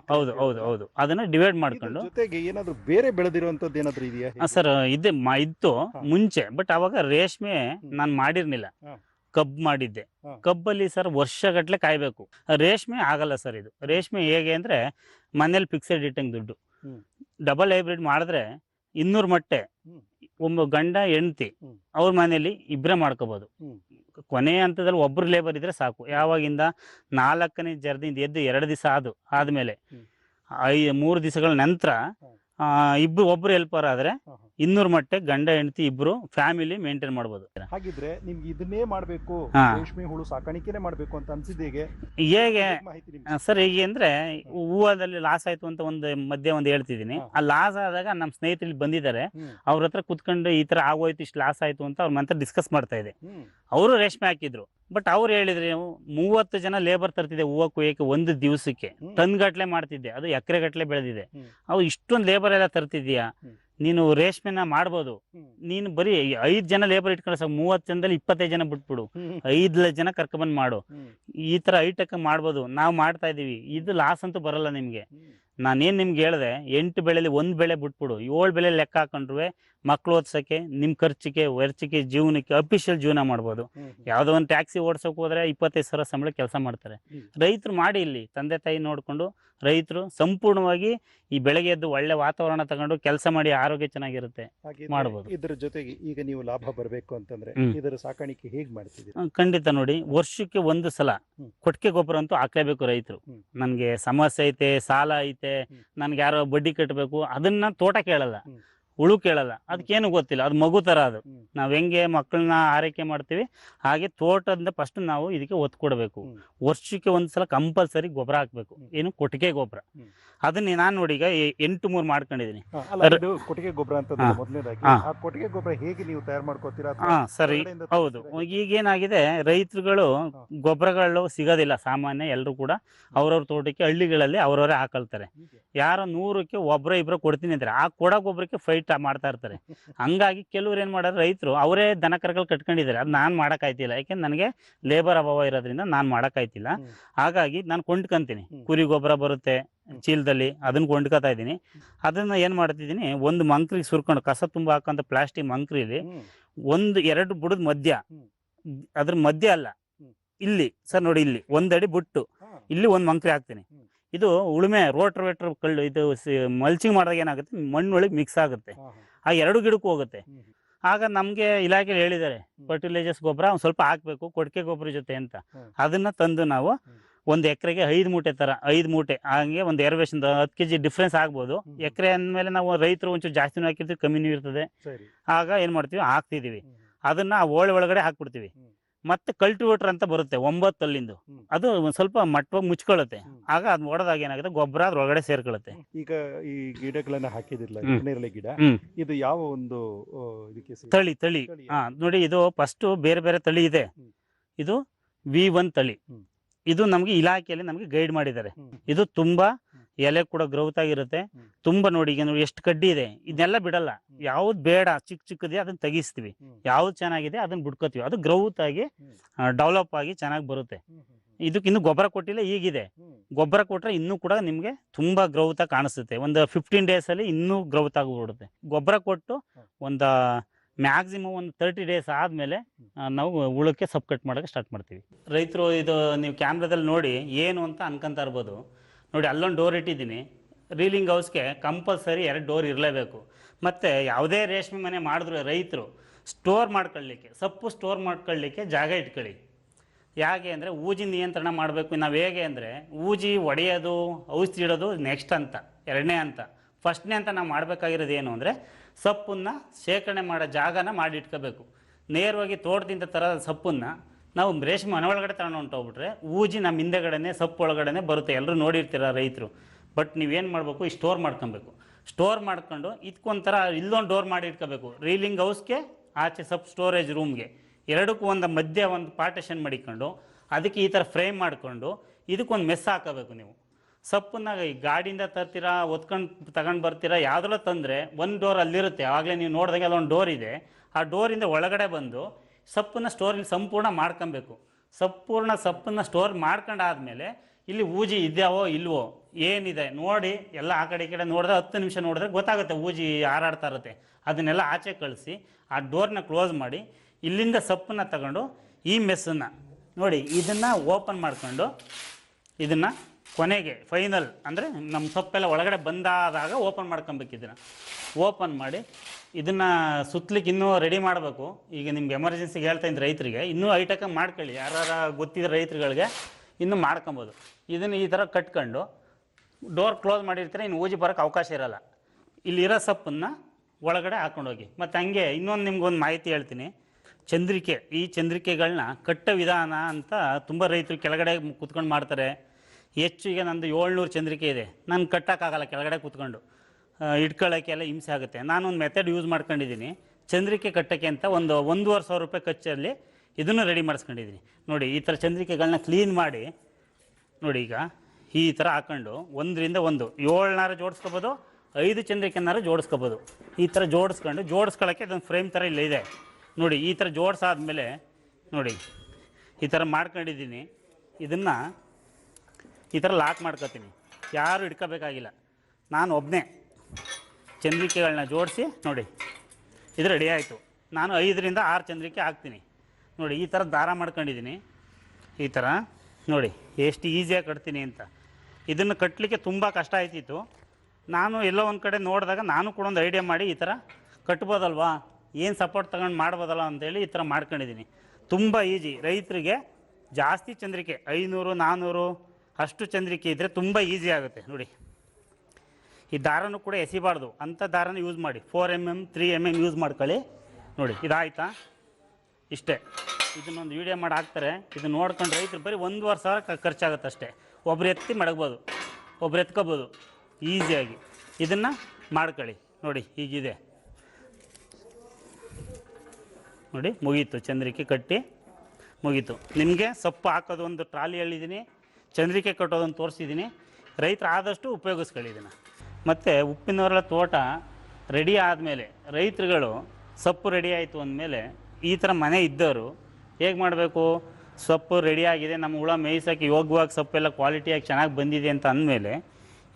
ಹೌದು ಹೌದು ಹೌದು. ಅದನ್ನ ಡಿವೈಡ್ ಮಾಡ್ಕೊಂಡು. ಜೊತೆಗೆ ಏನಾದ್ರು ಬೇರೆ ಬೆಳೆದಿರುವಂತದ್ದು ಏನಾದ್ರು ಇದೆಯಾ ಸರ್ ಇದೆ ಮ- ಇತ್ತು ಮುಂಚೆ ಬಟ್ ಅವಾಗ ರೇಷ್ಮೆ ನಾನು ಮಾಡಿರ್ಲಿಲ್ಲ. ಕಬ್ ಮಾಡಿದ್ದೆ. ಕಬ್ಬಲ್ಲಿ ಸರ್ ವರ್ಷಗಟ್ಲೆ ಕಾಯ್ಬೇಕು. ರೇಷ್ಮೆ ಆಗಲ್ಲ ಸರ್ ಇದು. ರೇಷ್ಮೆ ಹೇಗೆ ಅಂದ್ರೆ ಮನೇಲಿ ಫಿಕ್ಸೆಡ್ ಇಟ್ಟಂಗೆ ದುಡ್ಡು. ಡಬಲ್ ಹೈಬ್ರಿಡ್ ಮಾಡಿದ್ರೆ ಇನ್ನೂರು ಮೊಟ್ಟೆ ಒಂದು ಒಬ್ಬ ಗಂಡ ಹೆಂಡತಿ. ಅವ್ರ ಮನೇಲಿ ಇಬ್ಬರೇ ಮಾಡ್ಕೋಬಹುದು ಕೊನೆ ಹಂತದಲ್ಲಿ ಒಬ್ರು ಲೇಬರ್ ಇದ್ರೆ ಸಾಕು. ಯಾವಾಗಿಂದ ನಾಲ್ಕನೇ ಜರ್ದಿಂದ ಎದ್ದು ಎರಡು ದಿವಸ ಆದು ಆದ್ಮೇಲೆ. ಐ ಮೂರು ದಿವಸಗಳ ನಂತರ ಇಬ್ರು ಒಬ್ರು ಹೆಲ್ಪರ್ ಆದ್ರೆ ಇನ್ನೂರ್ ಮಟ್ಟೆ ಗಂಡ ಹೆಂಡತಿ ಇಬ್ರು ಫ್ಯಾಮಿಲಿ ಮೇಂಟೈನ್ ಮಾಡಬಹುದು ಹಾಗಿದ್ರೆ ನಿಮ್ಗೆ ಇದನ್ನೇ ಮಾಡ್ಬೇಕು ರೇಷ್ಮೆ ಹುಳು ಸಾಕಾಣಿಕೆನೇ ಮಾಡ್ಬೇಕು ಅಂತ ಅನ್ಸಿದ್ ಹೇಗೆ? ಹೇಗೆ ಸರ್ ಹೇಗೆ ಅಂದ್ರೆ ಹೂವದಲ್ಲಿ ಲಾಸ್ ಆಯ್ತು ಅಂತ ಒಂದು ಮಧ್ಯೆ ಒಂದು ಹೇಳ್ತಿದೀನಿ ಆ ಲಾಸ್ ಆದಾಗ ನಮ್ಮ ಸ್ನೇಹಿತರು ಬಂದಿದ್ದಾರೆ. ಅವ್ರ ಹತ್ರ ಕುತ್ಕೊಂಡು ಈ ತರ ಆಗೋಯ್ತು ಇಷ್ಟು ಲಾಸ್ ಆಯ್ತು ಅಂತ ಅವ್ರ ಮಂತ್ರ ಡಿಸ್ಕಸ್ ಮಾಡ್ತಾ ಇದೆ. ಅವರು ರೇಷ್ಮೆ ಹಾಕಿದ್ರು. ಬಟ್ ಅವ್ರು ಹೇಳಿದ್ರೆ ಮೂವತ್ತು ಜನ ಲೇಬರ್ ತರ್ತಿದ್ದೆ ಹೂವು ಕುಯ್ಯಕ್ಕೆ ಒಂದು ದಿವಸಕ್ಕೆ. ಗಟ್ಲೆ ಮಾಡ್ತಿದ್ದೆ ಅದು ಎಕರೆ ಗಟ್ಲೆ ಬೆಳೆದಿದೆ. ಅವು ಇಷ್ಟೊಂದು ಲೇಬರ್ ಎಲ್ಲ ತರ್ತಿದ್ಯಾ? ನೀನು ರೇಷ್ಮೆನ ಮಾಡ್ಬೋದು. ನೀನು ಬರೀ ಐದು ಜನ ಲೇಬರ್ ಇಟ್ಕೊಂಡು ಸಾಕು ಮೂವತ್ತು ಜನದಲ್ಲಿ ಇಪ್ಪತ್ತೈದು ಜನ ಬಿಟ್ಬಿಡು. ಐದ್ ಲಕ್ಷ ಜನ ಕರ್ಕೊಂಡ್ಬಂದು ಮಾಡು. ಈ ತರ ಐಟಕ್ ಮಾಡ್ಬೋದು. ನಾವು ಮಾಡ್ತಾ ಇದೀವಿ. ಇದು ಲಾಸ್ ಅಂತೂ ಬರಲ್ಲ ನಿಮ್ಗೆ. ನಾನೇನ್ ನಿಮ್ಗೆ ಹೇಳಿದೆ ಎಂಟು ಬೆಳೆಲಿ ಒಂದ್ ಬೆಳೆ ಬಿಟ್ಬಿಡು. ಏಳು ಬೆಳೆ ಲೆಕ್ಕ ಹಾಕೊಂಡ್ರು ಮಕ್ಳು ಓದ್ಸಕ್ಕೆ ನಿಮ್ ಖರ್ಚಿಗೆ ವರ್ಚಿಕೆ ಜೀವನಕ್ಕೆ ಅಫಿಷಿಯಲ್ ಜೀವನ ಮಾಡ್ಬೋದು. ಯಾವ್ದೋ ಒಂದು ಟ್ಯಾಕ್ಸಿ ಓಡ್ಸೋಕೆ ಹೋದ್ರೆ ಇಪ್ಪತ್ತೈದು ಸಾವಿರ ಸಂಬಳ ಕೆಲಸ ಮಾಡ್ತಾರೆ. ರೈತರು ಮಾಡಿ ಇಲ್ಲಿ ತಂದೆ ತಾಯಿ ನೋಡಿಕೊಂಡು ರೈತರು ಸಂಪೂರ್ಣವಾಗಿ ಈ ಬೆಳಗ್ಗೆ ಎದ್ದು ಒಳ್ಳೆ ವಾತಾವರಣ ತಗೊಂಡು ಕೆಲಸ ಮಾಡಿ ಆರೋಗ್ಯ ಚೆನ್ನಾಗಿರುತ್ತೆ ಮಾಡಬಹುದು ಮಾಡ್ಬೋದು. ಇದ್ರ ಜೊತೆಗೆ ಈಗ ನೀವು ಲಾಭ ಬರಬೇಕು ಅಂತಂದ್ರೆ ಇದರ ಸಾಕಾಣಿಕೆ ಹೇಗೆ ಮಾಡ್ತೀವಿ ಖಂಡಿತ ನೋಡಿ ವರ್ಷಕ್ಕೆ ಒಂದು ಸಲ. ಕೊಟ್ಟಿಗೆ ಗೊಬ್ಬರ ಅಂತೂ ಹಾಕಲೇಬೇಕು ರೈತರು. ನನ್ಗೆ ಸಮಸ್ಯೆ ಐತೆ ಸಾಲ ಐತೆ ನನಗೆ ಯಾರೋ ಬಡ್ಡಿ ಕಟ್ಟಬೇಕು ಅದನ್ನ ತೋಟ ಕೇಳಲ್ಲ. ಹುಳು ಕೇಳಲ್ಲ. ಅದಕ್ಕೇನು ಗೊತ್ತಿಲ್ಲ. ಅದು ಮಗು ತರ ಅದು. ನಾವು ಹೆಂಗೆ ಮಕ್ಕಳನ್ನ ಆರೈಕೆ ಮಾಡ್ತೀವಿ ಹಾಗೆ ತೋಟದಿಂದ ಫಸ್ಟ್ ನಾವು ಇದಕ್ಕೆ ಒತ್ತು ಕೊಡಬೇಕು. ವರ್ಷಕ್ಕೆ ಒಂದ್ಸಲ ಕಂಪಲ್ಸರಿ ಗೊಬ್ಬರ ಹಾಕ್ಬೇಕು. ಏನು ಕೊಟ್ಟಿಗೆ ಗೊಬ್ಬರ. ಅದನ್ನ ನಾನು ನೋಡಿ ಈಗ ಎಂಟು ಮೂರು ಅದ್ರ- ಕೊಟ್ಟಿಗೆ ಗೊಬ್ಬರ ಅಂತ ಕೊಟ್ಟಿಗೆ ಗೊಬ್ಬರ ಹೇಗೆ ನೀವು ತಯಾರು ಮಾಡ್ಕೋತೀರಾ ಹಾ ಸರಿ. ಹೌದು. ಈಗ ಈಗೇನಾಗಿದೆ ರೈತರುಗಳು. ಗೊಬ್ಬರಗಳು ಸಿಗೋದಿಲ್ಲ ಸಾಮಾನ್ಯ ಎಲ್ಲರೂ ಕೂಡ. ಅವ್ರವ್ರ ತೋಟಕ್ಕೆ ಹಳ್ಳಿಗಳಲ್ಲಿ ಅವ್ರವರೇ ಹಾಕಲ್ತಾರೆ. ಯಾರೋ ನೂರಕ್ಕೆ ಒಬ್ಬರ ಇಬ್ಬರ ಕೊಡ್ತೀನಿ ಅಂತಾರೆ. ಆ ಕೊಡೋ ಗೊಬ್ಬರಕ್ಕೆ ಫೈಟ್ ಮಾಡ್ತಾ ಇರ್ತಾರೆ. ಹಂಗಾಗಿ ಕೆಲವ್ರು ಏನ್ ಮಾಡೋರು ರೈತರು ಅವರೇ ದನ ಕರಗಳು ಕಟ್ಕೊಂಡಿದ್ದಾರೆ. ಅದು ನಾನು ಮಾಡೋಕ್ಕಾಯ್ತಿಲ್ಲ ಯಾಕೆಂದ್ರೆ ನನಗೆ ಲೇಬರ್ ಅಭಾವ ಇರೋದ್ರಿಂದ ನಾನು ಮಾಡೋಕ್ಕಾಯ್ತಿಲ್ಲ ಆಯ್ತಿಲ್ಲ. ಹಾಗಾಗಿ ನಾನು ಕೊಂಡ್ಕೊಂತೀನಿ. ಕುರಿ ಗೊಬ್ಬರ ಬರುತ್ತೆ ಚೀಲದಲ್ಲಿ ಅದನ್ನ ಕೊಂಡ್ಕೊತಾ ಇದ್ದೀನಿ. ಅದನ್ನ ಏನ್ ಮಾಡ್ತಿದ್ದೀನಿ ಒಂದು ಮಂಕ್ರಿಗೆ ಸುರ್ಕೊಂಡು ಕಸ ತುಂಬ ಹಾಕೋಂಥ ಪ್ಲಾಸ್ಟಿಕ್ ಮಂಕ್ರಿಲಿ. ಒಂದು ಎರಡು ಬುಡದ ಮಧ್ಯ. ಅದ್ರ ಮಧ್ಯ ಅಲ್ಲ ಇಲ್ಲಿ ಸರ್ ನೋಡಿ ಇಲ್ಲಿ ಒಂದಡಿ ಬಿಟ್ಟು ಇಲ್ಲಿ ಒಂದು ಮಂಕ್ರಿ ಹಾಕ್ತೀನಿ. ಇದು ಉಳುಮೆ ರೋಟ್ರ್ ವೇಟ್ರ್ ಕಳ್ಳು ಇದು ಮಲ್ಚಿಂಗ್ ಮಾಡಿದಾಗ ಏನಾಗುತ್ತೆ? ಮಣ್ಣೊಳಗೆ ಮಿಕ್ಸ್ ಆಗುತ್ತೆ. ಆ ಎರಡು ಗಿಡಕ್ಕೂ ಹೋಗುತ್ತೆ. ಆಗ ನಮಗೆ ಇಲಾಖೆ ಹೇಳಿದ್ದಾರೆ. ಫರ್ಟಿಲೈಸರ್ಸ್ ಗೊಬ್ಬರ ಒಂದು ಸ್ವಲ್ಪ ಹಾಕಬೇಕು ಕೊಟ್ಟಿಗೆ ಗೊಬ್ಬರ ಜೊತೆ ಅಂತ. ಅದನ್ನು ತಂದು ನಾವು ಒಂದು ಎಕರೆಗೆ ಐದು ಮೂಟೆ ಥರ ಐದು ಮೂಟೆ ಹಾಗೆ ಒಂದು ಎರಡು ಹತ್ತು ಕೆ ಜಿ ಡಿಫ್ರೆನ್ಸ್ ಆಗ್ಬೋದು. ಎಕರೆ ಅಂದಮೇಲೆ ನಾವು ರೈತರು ಒಂಚೂರು ಜಾಸ್ತಿನೂ ಹಾಕಿರ್ತೀವಿ ಕಮ್ಮಿನೂ ಇರ್ತದೆ. ಆಗ ಏನು ಮಾಡ್ತೀವಿ? ಹಾಕ್ತಿದ್ದೀವಿ. ಅದನ್ನು ಆ ಒಳಗಡೆ ಹಾಕ್ಬಿಡ್ತೀವಿ. ಮತ್ತೆ ಕಲ್ಟಿವೇಟರ್ ಅಂತ ಬರುತ್ತೆ ಒಂಬತ್ತು ಅಲ್ಲಿಂದು. ಅದು ಒಂದ್ ಸ್ವಲ್ಪ ಮಟ್ಟವಾಗಿ ಮುಚ್ಕೊಳ್ಳುತ್ತೆ. ಆಗ ಅದ್ ಒಡೆದಾಗ ಏನಾಗುತ್ತೆ ಗೊಬ್ಬರ ಅದ್ರೊಳಗಡೆ ಸೇರ್ಕೊಳ್ಳುತ್ತೆ. ಈಗ ಈ ಗಿಡಗಳನ್ನ ಹಾಕಿದಿರಲ್ಲ ಹ್ಮ್. ನೇರಳೆ ಗಿಡ ಹ್ಮ್. ಇದು ಯಾವ ಒಂದು ಆ, ಇದಕ್ಕೆ ಸೇರಿದೆ? ತಳಿ ತಳಿ. ತಳಿ ಹಾ ನೋಡಿ ಇದು ಫಸ್ಟ್ ಬೇರೆ ಬೇರೆ ತಳಿ ಇದೆ. ಹ್ಮ್. ಇದು ವಿ ಒನ್ ತಳಿ. ಹ್ಮ್. ಇದು ನಮ್ಗೆ ಇಲಾಖೆಯಲ್ಲಿ ನಮ್ಗೆ ಗೈಡ್ ಮಾಡಿದ್ದಾರೆ. ಹ್ಮ್. ಇದು ತುಂಬಾ ಎಲೆ ಕೂಡ ಗ್ರೌತ್ ಆಗಿರುತ್ತೆ. ತುಂಬಾ ನೋಡಿ ಈಗ ನೋಡಿ ಎಷ್ಟು ಕಡ್ಡಿ ಇದೆ. ಇದನ್ನೆಲ್ಲ ಬಿಡಲ್ಲ. ಯಾವ್ದು ಬೇಡ ಚಿಕ್ಕ ಚಿಕ್ಕದಿ ಅದನ್ನ ತೆಗಿಸ್ತೀವಿ. ಯಾವ್ದು ಚೆನ್ನಾಗಿದೆ ಅದನ್ನ ಬಿಡ್ಕೋತೀವಿ ಅದು ಗ್ರೌತ್ ಆಗಿ ಡೆವಲಪ್ ಆಗಿ ಚೆನ್ನಾಗಿ ಬರುತ್ತೆ. ಇದಕ್ಕೆ ಇನ್ನು ಗೊಬ್ಬರ ಕೊಟ್ಟಿಲ್ಲ ಈಗಿದೆ. ಗೊಬ್ಬರ ಕೊಟ್ರೆ ಇನ್ನೂ ಕೂಡ ನಿಮಗೆ ತುಂಬಾ ಗ್ರೌತ್ ಆಗಿ ಕಾಣಿಸುತ್ತೆ. ಒಂದು ಫಿಫ್ಟೀನ್ ಡೇಸ್ ಅಲ್ಲಿ ಇನ್ನೂ ಗ್ರೌತ್ ಆಗಿಬಿಡುತ್ತೆ ಗೊಬ್ಬರ ಕೊಟ್ಟು ಒಂದು ಮ್ಯಾಕ್ಸಿಮಮ್ ಒಂದು ತರ್ಟಿ ಡೇಸ್ ಆದ್ಮೇಲೆ ನಾವು ಉಳಕ್ಕೆ ಸಬ್ ಕಟ್ ಮಾಡೋಕೆ ಸ್ಟಾರ್ಟ್ ಮಾಡ್ತೀವಿ. ರೈತರು ಇದು ನೀವು ಕ್ಯಾಮ್ರಾದಲ್ಲಿ ನೋಡಿ ಏನು ಅಂತ ಅನ್ಕೊಂತ ಇರ್ಬೋದು. ನೋಡಿ, ಅಲ್ಲೊಂದು ಡೋರ್ ಇಟ್ಟಿದ್ದೀನಿ. ರೀಲಿಂಗ್ ಹೌಸ್ಗೆ ಕಂಪಲ್ಸರಿ ಎರಡು ಡೋರ್ ಇರಲೇಬೇಕು. ಮತ್ತು ಯಾವುದೇ ರೇಷ್ಮೆ ಮನೆ ಮಾಡಿದ್ರು ರೈತರು ಸ್ಟೋರ್ ಮಾಡ್ಕೊಳ್ಳಿಕ್ಕೆ, ಸೊಪ್ಪು ಸ್ಟೋರ್ ಮಾಡ್ಕೊಳ್ಳಿಕ್ಕೆ ಜಾಗ ಇಟ್ಕೊಳ್ಳಿ. ಹೇಗೆ ಅಂದರೆ ಊಜಿ ನಿಯಂತ್ರಣ ಮಾಡಬೇಕು. ನಾವು ಹೇಗೆ ಅಂದರೆ ಊಜಿ ಒಡೆಯೋದು, ಔಷಧಿ ಇಡೋದು ನೆಕ್ಸ್ಟ್ ಅಂತ, ಎರಡನೇ ಅಂತ. ಫಸ್ಟ್ನೇ ಅಂತ ನಾವು ಮಾಡಬೇಕಾಗಿರೋದು ಏನು ಅಂದರೆ ಸೊಪ್ಪನ್ನು ಶೇಖರಣೆ ಮಾಡೋ ಜಾಗನ ಮಾಡಿ ಇಟ್ಕೋಬೇಕು. ನೇರವಾಗಿ ತೋಟದಿಂದ ತರೋ ಸೊಪ್ಪನ್ನು ನಾವು ರೇಷ್ಮೆ ಮನೆ ಒಳಗಡೆ ತಗೊಂಡು ಹೊಂಟೋಗ್ಬಿಟ್ರೆ ಊಜಿ ನಮ್ಮ ಹಿಂದೆಗಡೆನೆ, ಸೊಪ್ಪು ಒಳಗಡೆನೆ ಬರುತ್ತೆ. ಎಲ್ಲರೂ ನೋಡಿರ್ತೀರ ರೈತರು. ಬಟ್ ನೀವೇನು ಮಾಡಬೇಕು? ಈ ಸ್ಟೋರ್ ಮಾಡ್ಕೊಬೇಕು. ಸ್ಟೋರ್ ಮಾಡ್ಕೊಂಡು ಇದಕ್ಕೊಂಥರ ಇಲ್ಲೊಂದು ಡೋರ್ ಮಾಡಿ ಇಟ್ಕೋಬೇಕು. ರೀಲಿಂಗ್ ಹೌಸ್ಗೆ ಆಚೆ ಸಬ್ ಸ್ಟೋರೇಜ್ ರೂಮ್ಗೆ ಎರಡಕ್ಕೂ ಒಂದು ಮಧ್ಯ ಒಂದು ಪಾರ್ಟೇಷನ್ ಮಾಡಿಕೊಂಡು, ಅದಕ್ಕೆ ಈ ಥರ ಫ್ರೇಮ್ ಮಾಡಿಕೊಂಡು ಇದಕ್ಕೊಂದು ಮೆಸ್ ಹಾಕೋಬೇಕು ನೀವು. ಸಪ್ಪನ್ನ ಈ ಗಾಡಿಯಿಂದ ತರ್ತೀರಾ ಒತ್ಕೊಂಡು ತಗೊಂಡು ಬರ್ತೀರಾ ಯಾವ್ದೆಲ್ಲ ತಂದರೆ ಒಂದು ಡೋರ್ ಅಲ್ಲಿರುತ್ತೆ. ಆವಾಗಲೇ ನೀವು ನೋಡಿದಾಗ ಅದೊಂದು ಡೋರ್ ಇದೆ. ಆ ಡೋರಿಂದ ಒಳಗಡೆ ಬಂದು ಸೊಪ್ಪನ್ನ ಸ್ಟೋರಿನ ಸಂಪೂರ್ಣ ಮಾಡ್ಕೊಬೇಕು. ಸಂಪೂರ್ಣ ಸಪ್ಪನ್ನು ಸ್ಟೋರ್ ಮಾಡ್ಕೊಂಡಾದ್ಮೇಲೆ ಇಲ್ಲಿ ಊಜಿ ಇದ್ಯಾವೋ ಇಲ್ವೋ ಏನಿದೆ ನೋಡಿ ಎಲ್ಲ ಆ ಕಡೆ ಈ ಕಡೆ ನೋಡಿದ್ರೆ ಹತ್ತು ನಿಮಿಷ ನೋಡಿದ್ರೆ ಗೊತ್ತಾಗುತ್ತೆ ಊಜಿ ಹಾರಾಡ್ತಾ ಇರುತ್ತೆ. ಅದನ್ನೆಲ್ಲ ಆಚೆ ಕಳಿಸಿ ಆ ಡೋರ್ನ ಕ್ಲೋಸ್ ಮಾಡಿ ಇಲ್ಲಿಂದ ಸಪ್ಪನ್ನು ತಗೊಂಡು ಈ ಮೆಸ್ಸನ್ನು ನೋಡಿ ಇದನ್ನು ಓಪನ್ ಮಾಡ್ಕೊಂಡು ಇದನ್ನು ಕೊನೆಗೆ ಫೈನಲ್ ಅಂದರೆ ನಮ್ಮ ಸೊಪ್ಪೆಲ್ಲ ಒಳಗಡೆ ಬಂದಾದಾಗ ಓಪನ್ ಮಾಡ್ಕೊಬೇಕು ಇದನ್ನು. ಓಪನ್ ಮಾಡಿ ಇದನ್ನು ಸುತ್ತಲಿಕ್ಕೆ ಇನ್ನೂ ರೆಡಿ ಮಾಡಬೇಕು. ಈಗ ನಿಮ್ಗೆ ಎಮರ್ಜೆನ್ಸಿಗೆ ಹೇಳ್ತಾ ಇದ್ದ ರೈತರಿಗೆ, ಇನ್ನೂ ಐಟಕ್ ಮಾಡ್ಕೊಳ್ಳಿ. ಯಾರು ಗೊತ್ತಿದ್ದ ರೈತರುಗಳಿಗೆ ಇನ್ನೂ ಮಾಡ್ಕೊಬೋದು. ಇದನ್ನು ಈ ಥರ ಕಟ್ಕೊಂಡು ಡೋರ್ ಕ್ಲೋಸ್ ಮಾಡಿರ್ತಾರೆ, ಇನ್ನು ಊಜಿ ಬರೋಕ್ಕೆ ಅವಕಾಶ ಇರಲ್ಲ. ಇಲ್ಲಿರೋ ಸೊಪ್ಪನ್ನು ಒಳಗಡೆ ಹಾಕೊಂಡೋಗಿ. ಮತ್ತು ಹಂಗೆ ಇನ್ನೊಂದು ನಿಮ್ಗೊಂದು ಮಾಹಿತಿ ಹೇಳ್ತೀನಿ. ಚಂದ್ರಿಕೆ, ಈ ಚಂದ್ರಿಕೆಗಳನ್ನ ಕಟ್ಟ ವಿಧಾನ ಅಂತ ತುಂಬ ರೈತರು ಕೆಳಗಡೆ ಕುತ್ಕೊಂಡು ಮಾಡ್ತಾರೆ. ಹೆಚ್ಚು ಈಗ ನಂದು ಏಳ್ನೂರು ಚಂದ್ರಿಕೆ ಇದೆ. ನಾನು ಕಟ್ಟೋಕ್ಕಾಗಲ್ಲ, ಕೆಳಗಡೆ ಕೂತ್ಕೊಂಡು. ಇಟ್ಕೊಳ್ಳೋಕ್ಕೆಲ್ಲ ಹಿಂಸೆ ಆಗುತ್ತೆ. ನಾನೊಂದು ಮೆಥಡ್ ಯೂಸ್ ಮಾಡ್ಕೊಂಡಿದ್ದೀನಿ. ಚಂದ್ರಿಕೆ ಕಟ್ಟೋಕ್ಕೆ ಅಂತ ಒಂದು ಒಂದೂವರೆ ಸಾವಿರ ರೂಪಾಯಿ ಖರ್ಚಲ್ಲಿ ಇದನ್ನು ರೆಡಿ ಮಾಡಿಸ್ಕೊಂಡಿದ್ದೀನಿ. ನೋಡಿ, ಈ ಥರ ಚಂದ್ರಿಕೆಗಳನ್ನ ಕ್ಲೀನ್ ಮಾಡಿ, ನೋಡಿ ಈಗ, ಈ ಥರ ಹಾಕೊಂಡು ಒಂದರಿಂದ ಒಂದು, ಏಳ್ನಾರು ಜೋಡಿಸ್ಕೋಬೋದು, ಐದು ಚಂದ್ರಿಕೆನಾರು ಜೋಡಿಸ್ಕೋಬೋದು. ಈ ಥರ ಜೋಡಿಸ್ಕೊಂಡು ಜೋಡಿಸ್ಕೊಳ್ಳೋಕ್ಕೆ ಅದೊಂದು ಫ್ರೇಮ್ ಥರ ಇಲ್ಲ ಇದೆ. ನೋಡಿ, ಈ ಥರ ಜೋಡಿಸಾದ್ಮೇಲೆ, ನೋಡಿ, ಈ ಥರ ಮಾಡ್ಕೊಂಡಿದ್ದೀನಿ. ಇದನ್ನು ಈ ಥರ ಲಾಕ್ ಮಾಡ್ಕೋತೀನಿ. ಯಾರು ಇಟ್ಕೋಬೇಕಾಗಿಲ್ಲ. ನಾನು ಒಬ್ಬನೇ ಚಂದ್ರಿಕೆಗಳನ್ನ ಜೋಡಿಸಿ ನೋಡಿ, ಇದು ರೆಡಿ ಆಯಿತು. ನಾನು ಐದರಿಂದ ಆರು ಚಂದ್ರಿಕೆ ಹಾಕ್ತೀನಿ. ನೋಡಿ, ಈ ಥರ ದಾರ ಮಾಡ್ಕೊಂಡಿದ್ದೀನಿ ಈ ಥರ ನೋಡಿ, ಎಷ್ಟು ಈಸಿಯಾಗಿ ಕಟ್ತೀನಿ ಅಂತ. ಇದನ್ನು ಕಟ್ಟಲಿಕ್ಕೆ ತುಂಬ ಕಷ್ಟ ಆಯ್ತಿತ್ತು. ನಾನು ಎಲ್ಲೋ ಒಂದು ಕಡೆ ನೋಡಿದಾಗ ನಾನು ಕೂಡ ಒಂದು ಐಡಿಯಾ ಮಾಡಿ ಈ ಥರ ಕಟ್ಬೋದಲ್ವಾ? ಏನು ಸಪೋರ್ಟ್ ತಗೊಂಡು ಮಾಡ್ಬೋದಲ್ಲ ಅಂತೇಳಿ ಈ ಥರ ಮಾಡ್ಕೊಂಡಿದ್ದೀನಿ ತುಂಬ ಈಜಿ ರೈತರಿಗೆ ಜಾಸ್ತಿ ಚಂದ್ರಿಕೆ, ಐನೂರು ನಾನ್ನೂರು ಅಷ್ಟು ಚಂದ್ರಿಕೆ ಇದ್ದರೆ ತುಂಬ ಈಸಿ ಆಗುತ್ತೆ. ನೋಡಿ. ಈ ದಾರನೂ ಕೂಡ ಎಸಿಬಾರ್ದು. ಅಂಥ ದಾರನ ಯೂಸ್ ಮಾಡಿ. Four M M three M M use ಮಾಡ್ಕೊಳ್ಳಿ. ನೋಡಿ, ಇದಾಯ್ತಾ? ಇಷ್ಟೇ. ಇದನ್ನೊಂದು ವೀಡಿಯೋ ಮಾಡಿ ಹಾಕ್ತಾರೆ. ಇದನ್ನ ನೋಡ್ಕೊಂಡು ರೈತರು ಬರೀ ಒಂದೂವರೆ ಸಾವಿರ ಖರ್ಚಾಗುತ್ತೆ ಅಷ್ಟೇ. ಒಬ್ರು ಎತ್ತಿ ಮಡಗ್ಬೋದು. ಒಬ್ರು ಎತ್ಕೋಬೋದು. ಈಸಿಯಾಗಿ ಇದನ್ನು ಮಾಡ್ಕೊಳ್ಳಿ. ನೋಡಿ, ಹೀಗಿದೆ. ನೋಡಿ, ಮುಗೀತು. ಚಂದ್ರಿಕೆ ಕಟ್ಟಿ ಮುಗೀತು. ನಿಮಗೆ ಸೊಪ್ಪು ಹಾಕೋದು ಒಂದು ಟ್ರಾಲಿ ಹೇಳಿದ್ದೀನಿ ಚಂದ್ರಿಕೆ ಕಟ್ಟೋದನ್ನು ತೋರಿಸಿದ್ದೀನಿ ರೈತರು ಆದಷ್ಟು ಉಪಯೋಗಿಸ್ಕೊಳ್ಳಿ ಇದನ್ನು. ಮತ್ತು ಉಪ್ಪಿನವರ ತೋಟ ರೆಡಿ ಆದಮೇಲೆ ರೈತರುಗಳು ಸೊಪ್ಪು ರೆಡಿ ಆಯಿತು ಅಂದಮೇಲೆ ಈ ಥರ ಮನೆ ಇದ್ದವರು ಹೇಗೆ ಮಾಡಬೇಕು? ಸೊಪ್ಪು ರೆಡಿ ಆಗಿದೆ, ನಮ್ಮ ಹುಳ ಮೇಯಿಸೋಕ್ಕೆ ಯೋಗ್ಯವಾಗಿ ಸೊಪ್ಪೆಲ್ಲ ಕ್ವಾಲಿಟಿಯಾಗಿ ಚೆನ್ನಾಗಿ ಬಂದಿದೆ ಅಂತ ಅಂದಮೇಲೆ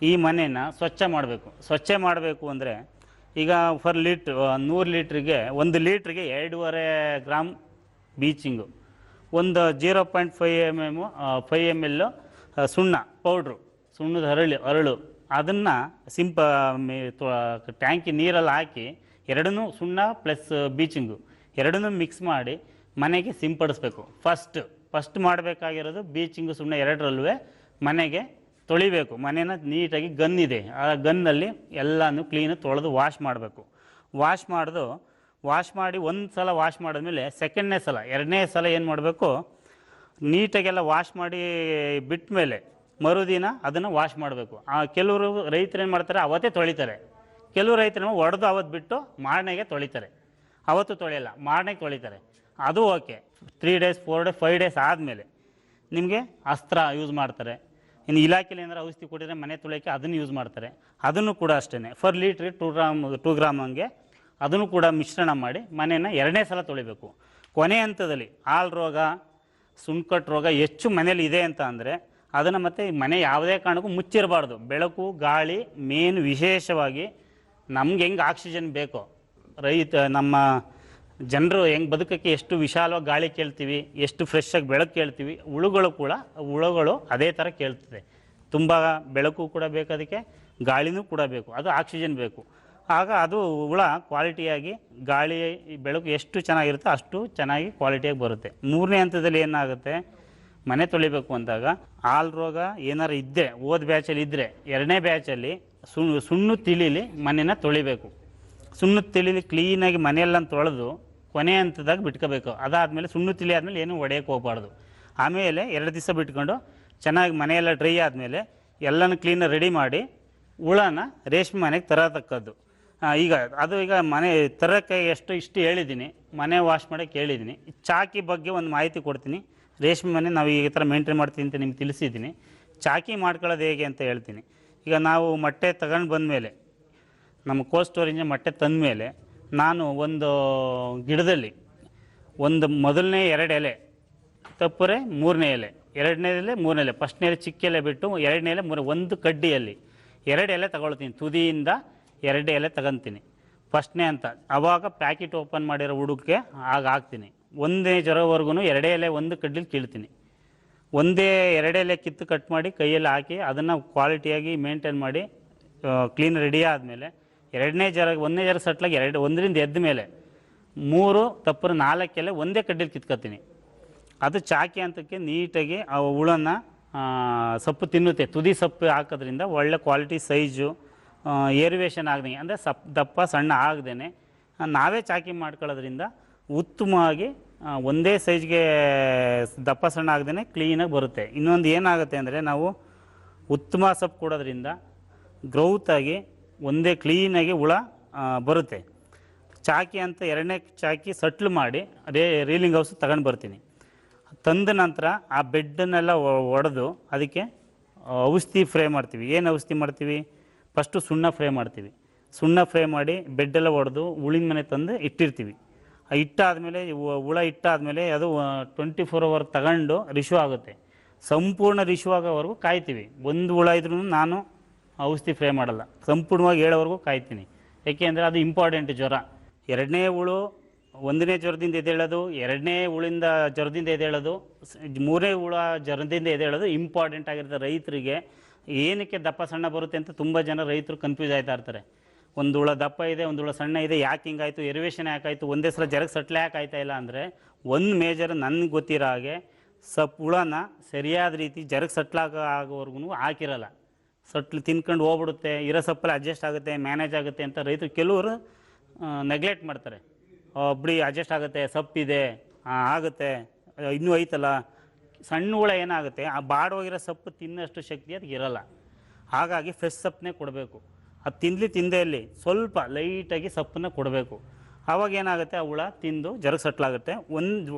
ಈ ಮನೇನ ಸ್ವಚ್ಛ ಮಾಡಬೇಕು. ಸ್ವಚ್ಛ ಮಾಡಬೇಕು ಅಂದರೆ ಈಗ ಫರ್ ಲೀಟ್ರ್ ನೂರು ಲೀಟ್ರಿಗೆ, ಒಂದು ಲೀಟ್ರಿಗೆ ಎರಡೂವರೆ ಗ್ರಾಮ್ ಬೀಚಿಂಗು ಒಂದು zero point five M M five M L ಸುಣ್ಣ, ಪೌಡ್ರು, ಸುಣ್ಣದ ಹರಳು, ಅರಳು. ಅದನ್ನು ಸಿಂಪ ಟ್ಯಾಂಕಿ ನೀರಲ್ಲಿ ಹಾಕಿ ಎರಡನ್ನೂ ಸುಣ್ಣ ಪ್ಲಸ್ ಬೀಚಿಂಗು. ಎರಡನ್ನೂ ಮಿಕ್ಸ್ ಮಾಡಿ ಮನೆಗೆ ಸಿಂಪಡಿಸ್ಬೇಕು. ಫಸ್ಟ್ ಫಸ್ಟ್ ಮಾಡಬೇಕಾಗಿರೋದು ಬೀಚಿಂಗು ಸುಣ್ಣ ಎರಡರಲ್ಲೂ ಮನೆಗೆ ತೊಳಿಬೇಕು. ಮನೇನ ನೀಟಾಗಿ ಗನ್ ಇದೆ ಆ ಗನ್ನಲ್ಲಿ ಎಲ್ಲನೂ ಕ್ಲೀನು ತೊಳೆದು ವಾಶ್ ಮಾಡಬೇಕು. ವಾಶ್ ಮಾಡಿದು, ವಾಶ್ ಮಾಡಿ ಒಂದು ಸಲ ವಾಶ್ ಮಾಡಿದ್ಮೇಲೆ ಸೆಕೆಂಡ್ನೇ ಸಲ, ಎರಡನೇ ಸಲ ಏನು ಮಾಡಬೇಕು? ನೀಟಾಗೆಲ್ಲ ವಾಶ್ ಮಾಡಿ ಬಿಟ್ಟ ಮೇಲೆ ಮರುದಿನ ಅದನ್ನು ವಾಶ್ ಮಾಡಬೇಕು. ಆ ಕೆಲವರು ರೈತರು ಏನು ಮಾಡ್ತಾರೆ, ಅವತ್ತೇ ತೊಳಿತಾರೆ. ಕೆಲವು ರೈತರು ಒಡೆದು ಅವತ್ತು ಬಿಟ್ಟು ಮಾರನೆಗೆ ತೊಳಿತಾರೆ. ಅವತ್ತು ತೊಳೆಯಲ್ಲ, ಮಾರನೆಗೆ ತೊಳಿತಾರೆ. ಅದು okay three days four days five days ಆದಮೇಲೆ ನಿಮಗೆ ಅಸ್ತ್ರ ಯೂಸ್ ಮಾಡ್ತಾರೆ. ಇನ್ನು ಇಲಾಖೆಲಿ ಏನಾರು ಔಷಧಿ ಕೊಟ್ಟಿದ್ರೆ ಮನೆ ತೊಳೆಯೋಕ್ಕೆ ಅದನ್ನು ಯೂಸ್ ಮಾಡ್ತಾರೆ. ಅದನ್ನು ಕೂಡ ಅಷ್ಟೇ per litre two gram two gram ಹಂಗೆ ಅದನ್ನು ಕೂಡ ಮಿಶ್ರಣ ಮಾಡಿ ಮನೆಯನ್ನು ಎರಡನೇ ಸಲ ತೊಳಿಬೇಕು. ಕೊನೆ ಹಂತದಲ್ಲಿ ಹಾಲು ರೋಗ ಸುಣ್ಕಟ್ಟು ರೋಗ ಹೆಚ್ಚು ಮನೇಲಿ ಇದೆ ಅಂತ ಅಂದರೆ ಅದನ್ನು ಮತ್ತೆ ಮನೆ ಯಾವುದೇ ಕಾರಣಕ್ಕೂ ಮುಚ್ಚಿರಬಾರ್ದು. ಬೆಳಕು, ಗಾಳಿ ಮೇನ್ ವಿಶೇಷವಾಗಿ ನಮ್ಗೆ ಹೆಂಗೆ ಆಕ್ಸಿಜನ್ ಬೇಕೋ, ರೈತ, ನಮ್ಮ ಜನರು ಹೆಂಗೆ ಬದುಕಕ್ಕೆ ಎಷ್ಟು ವಿಶಾಲವಾಗಿ ಗಾಳಿ ಕೇಳ್ತೀವಿ, ಎಷ್ಟು ಫ್ರೆಶ್ ಆಗಿ ಬೆಳಕು ಕೇಳ್ತೀವಿ, ಹುಳುಗಳು ಕೂಡ, ಹುಳುಗಳು ಅದೇ ಥರ ಕೇಳ್ತದೆ. ತುಂಬ ಬೆಳಕು ಕೂಡ ಬೇಕು ಅದಕ್ಕೆ, ಗಾಳಿನೂ ಕೂಡ ಬೇಕು, ಅದು ಆಕ್ಸಿಜನ್ ಬೇಕು. ಆಗ ಅದು ಹುಳ ಕ್ವಾಲಿಟಿಯಾಗಿ ಗಾಳಿ, ಬೆಳಕು ಎಷ್ಟು ಚೆನ್ನಾಗಿರುತ್ತೋ ಅಷ್ಟು ಚೆನ್ನಾಗಿ ಕ್ವಾಲಿಟಿಯಾಗಿ ಬರುತ್ತೆ. ಮೂರನೇ ಹಂತದಲ್ಲಿ ಏನಾಗುತ್ತೆ ಮನೆ ತೊಳಿಬೇಕು ಅಂದಾಗ ಹಾಲ್ ರೋಗ ಏನಾರು ಇದ್ದರೆ ಓದ್ ಬ್ಯಾಚಲ್ಲಿ ಇದ್ದರೆ ಎರಡನೇ ಬ್ಯಾಚಲ್ಲಿ ಸುಣ್ಣು ಸುಣ್ಣು ತಿಳಿಲಿ ಮನೆನ ತೊಳಿಬೇಕು. ಸುಣ್ಣು ತಿಳಿಲಿ ಕ್ಲೀನಾಗಿ ಮನೆಯೆಲ್ಲ ತೊಳೆದು ಕೊನೆ ಹಂತದಾಗ ಬಿಟ್ಕೋಬೇಕು. ಅದಾದಮೇಲೆ ಸುಣ್ಣು ತಿಳಿ ಆದಮೇಲೆ ಏನು ಒಡೆಯಕ್ಕೆ ಹೋಗ್ಬಾರ್ದು. ಆಮೇಲೆ ಎರಡು ದಿವಸ ಬಿಟ್ಕೊಂಡು ಚೆನ್ನಾಗಿ ಮನೆಯೆಲ್ಲ ಡ್ರೈ ಆದಮೇಲೆ ಎಲ್ಲನೂ ಕ್ಲೀನಾಗಿ ರೆಡಿ ಮಾಡಿ ಹುಳನ ರೇಷ್ಮೆ ಮನೆಗೆ ತರತಕ್ಕದ್ದು. ಈಗ ಅದು ಈಗ ಮನೆ ತರಕ್ಕೆ ಎಷ್ಟು ಇಷ್ಟು ಹೇಳಿದ್ದೀನಿ, ಮನೆ ವಾಶ್ ಮಾಡೋಕ್ಕೆ ಹೇಳಿದ್ದೀನಿ. ಚಾಕಿ ಬಗ್ಗೆ ಒಂದು ಮಾಹಿತಿ ಕೊಡ್ತೀನಿ. ರೇಷ್ಮೆ ಮನೆ ನಾವು ಈ ಥರ ಮೇಂಟೈನ್ ಮಾಡ್ತೀನಿ ಅಂತ ನಿಮ್ಗೆ ತಿಳಿಸಿದ್ದೀನಿ. ಚಾಕಿ ಮಾಡ್ಕೊಳ್ಳೋದು ಹೇಗೆ ಅಂತ ಹೇಳ್ತೀನಿ. ಈಗ ನಾವು ಮೊಟ್ಟೆ ತಗೊಂಡು ಬಂದಮೇಲೆ, ನಮ್ಮ ಕೋಲ್ಡ್ ಸ್ಟೋರೇಜ್ ಮೊಟ್ಟೆ ತಂದ ಮೇಲೆ ನಾನು ಒಂದು ಗಿಡದಲ್ಲಿ ಒಂದು ಮೊದಲನೇ ಎರಡು ಎಲೆ, ತಪ್ಪರೆ ಮೂರನೇ ಎಲೆ, ಎರಡನೇ ಎಲೆ, ಮೂರನೇ ಎಲೆ, ಫಸ್ಟ್ನೇ ಎಲೆ ಚಿಕ್ಕ ಎಲೆ ಬಿಟ್ಟು ಎರಡನೇ ಎಲೆ ಮೂರು ಒಂದು ಕಡ್ಡಿಯಲ್ಲಿ ಎರಡು ಎಲೆ ತಗೊಳ್ತೀನಿ. ತುದಿಯಿಂದ ಎರಡು ಎಲೆ ತಗೊತೀನಿ. ಫಸ್ಟ್ನೇ ಅಂತ, ಆವಾಗ ಪ್ಯಾಕೆಟ್ ಓಪನ್ ಮಾಡಿರೋ ಹುಡುಗಕ್ಕೆ ಆಗ ಹಾಕ್ತೀನಿ. ಒಂದೇ ಜ್ವರವರೆಗೂ ಎರಡೇ ಎಲೆ ಒಂದು ಕಡ್ಡಿಲಿ ಕೀಳ್ತೀನಿ. ಒಂದೇ ಎರಡೇ ಎಲೆ ಕಿತ್ತು ಕಟ್ ಮಾಡಿ ಕೈಯಲ್ಲಿ ಹಾಕಿ ಅದನ್ನು ಕ್ವಾಲಿಟಿಯಾಗಿ ಮೇಂಟೈನ್ ಮಾಡಿ ಕ್ಲೀನ್ ರೆಡಿ ಆದಮೇಲೆ ಎರಡನೇ ಜ್ವರ ಒಂದನೇ ಜ್ವರ ಸಟ್ಲಾಗಿ ಎರಡು, ಒಂದರಿಂದ ಎದ್ದ ಮೇಲೆ ಮೂರು ತಪ್ಪರ ನಾಲ್ಕು ಎಲೆ ಒಂದೇ ಕಡ್ಡಿಲಿ ಕಿತ್ಕೊತೀನಿ. ಅದು ಚಾಕಿ ಅಂತಕ್ಕೆ ನೀಟಾಗಿ ಆ ಹುಳನ್ನು ಸೊಪ್ಪು ತಿನ್ನುತ್ತೆ. ತುದಿ ಸೊಪ್ಪು ಹಾಕೋದ್ರಿಂದ ಒಳ್ಳೆ ಕ್ವಾಲಿಟಿ ಸೈಜು ಏರಿವೇಷನ್ ಆಗದಂಗೆ. ಅಂದರೆ ಸಪ್ ದಪ್ಪ ಸಣ್ಣ ಆಗದೇನೆ. ನಾವೇ ಚಾಕಿ ಮಾಡ್ಕೊಳ್ಳೋದ್ರಿಂದ ಉತ್ತಮವಾಗಿ ಒಂದೇ ಸೈಜ್ಗೆ ದಪ್ಪ ಸಣ್ಣ ಆಗದೇ ಕ್ಲೀನಾಗಿ ಬರುತ್ತೆ. ಇನ್ನೊಂದು ಏನಾಗುತ್ತೆ ಅಂದರೆ ನಾವು ಉತ್ತಮ ಸೊಪ್ಪು ಕೊಡೋದ್ರಿಂದ ಗ್ರೌತಾಗಿ ಒಂದೇ ಕ್ಲೀನಾಗಿ ಹುಳ ಬರುತ್ತೆ. ಚಾಕಿ ಅಂತ ಎರಡನೇ ಚಾಕಿ ಸಟ್ಲು ಮಾಡಿ ರೇ ರೀಲಿಂಗ್ ಹೌಸ್ ತಗೊಂಡು ಬರ್ತೀನಿ. ತಂದ ನಂತರ ಆ ಬೆಡ್ಡನ್ನೆಲ್ಲ ಒಡೆದು ಅದಕ್ಕೆ ಔಷಧಿ ಫ್ರೈ ಮಾಡ್ತೀವಿ. ಏನು ಔಷಧಿ ಮಾಡ್ತೀವಿ? ಫಸ್ಟು ಸುಣ್ಣ ಫ್ರೈ ಮಾಡ್ತೀವಿ. ಸುಣ್ಣ ಫ್ರೈ ಮಾಡಿ ಬೆಡ್ಡೆಲ್ಲ ಒಡೆದು ಹುಳಿನ ಮನೆ ತಂದು ಇಟ್ಟಿರ್ತೀವಿ. ಆ ಇಟ್ಟಾದಮೇಲೆ ಹುಳ ಇಟ್ಟಾದಮೇಲೆ ಅದು ಟ್ವೆಂಟಿ ಫೋರ್ ಅವರ್ ತಗೊಂಡು ರಿಶು ಆಗುತ್ತೆ. ಸಂಪೂರ್ಣ ರಿಶ್ಯೂ ಆಗೋವರೆಗೂ ಕಾಯ್ತೀವಿ. ಒಂದು ಹುಳ ಇದ್ರೂ ನಾನು ಔಷಧಿ ಫ್ರೈ ಮಾಡಲ್ಲ. ಸಂಪೂರ್ಣವಾಗಿ ಹೇಳೋವರೆಗೂ ಕಾಯ್ತೀನಿ. ಏಕೆಂದರೆ ಅದು ಇಂಪಾರ್ಟೆಂಟ್ ಜ್ವರ. ಎರಡನೇ ಹುಳು ಒಂದನೇ ಜ್ವರದಿಂದ ಎದ್ದೇಳೋದು, ಎರಡನೇ ಹುಳಿಂದ ಜ್ವರದಿಂದ ಎದ್ದೇಳೋದು ಮೂರನೇ ಹುಳ ಜ್ವರದಿಂದ ಎದ್ದೇಳೋದು ಇಂಪಾರ್ಟೆಂಟ್ ಆಗಿರುತ್ತೆ ರೈತರಿಗೆ. ಏನಕ್ಕೆ ದಪ್ಪ ಸಣ್ಣ ಬರುತ್ತೆ ಅಂತ ತುಂಬ ಜನ ರೈತರು ಕನ್ಫ್ಯೂಸ್ ಆಯ್ತಾ ಇರ್ತಾರೆ. ಒಂದು ಹುಳ ದಪ್ಪ ಇದೆ ಒಂದು ಹುಳ ಸಣ್ಣ ಇದೆ, ಯಾಕೆ ಹಿಂಗಾಯಿತು ಎರಿವೇಷನ್ ಯಾಕಾಯಿತು, ಒಂದೇ ಸಲ ಜರಗ್ ಸಟ್ಲೆ ಯಾಕೆ ಇಲ್ಲ ಅಂದರೆ ಒಂದು ಮೇಜರ್ ನನಗೆ ಗೊತ್ತಿರೋ ಹಾಗೆ ಸಪ್ ಹುಳನ ಸರಿಯಾದ ರೀತಿ ಜರಗ್ ಸಟ್ಲಾಗ ಆಗೋವರೆಗೂ ಹಾಕಿರಲ್ಲ. ಸಟ್ಲು ತಿನ್ಕೊಂಡು ಹೋಗ್ಬಿಡುತ್ತೆ, ಇರೋ ಸಪ್ಪಲ್ಲಿ ಅಡ್ಜಸ್ಟ್ ಆಗುತ್ತೆ ಮ್ಯಾನೇಜ್ ಆಗುತ್ತೆ ಅಂತ ರೈತರು ಕೆಲವರು ನೆಗ್ಲೆಕ್ಟ್ ಮಾಡ್ತಾರೆ. ಬಿಡಿ ಅಡ್ಜಸ್ಟ್ ಆಗುತ್ತೆ ಸಪ್ಪಿದೆ ಆಗುತ್ತೆ, ಇನ್ನೂ ಐತಲ್ಲ. ಸಣ್ಣ ಹುಳ ಏನಾಗುತ್ತೆ, ಆ, ಬಾಡೋಗಿರೋ ಸೊಪ್ಪು ತಿನ್ನೋಷ್ಟು ಶಕ್ತಿ ಅದಕ್ಕೆ ಇರಲ್ಲ. ಹಾಗಾಗಿ ಫ್ರೆಶ್ ಸಪ್ಪನ್ನೇ ಕೊಡಬೇಕು. ಅದು ತಿಂದಲಿ ತಿಂದೇ ಇಲ್ಲಿ ಸ್ವಲ್ಪ ಲೈಟಾಗಿ ಸೊಪ್ಪನ್ನು ಕೊಡಬೇಕು. ಆವಾಗ ಏನಾಗುತ್ತೆ? ಆ ಹುಳ ತಿಂದು ಜರಗ್ ಸಟ್ಲಾಗುತ್ತೆ ಒಂದು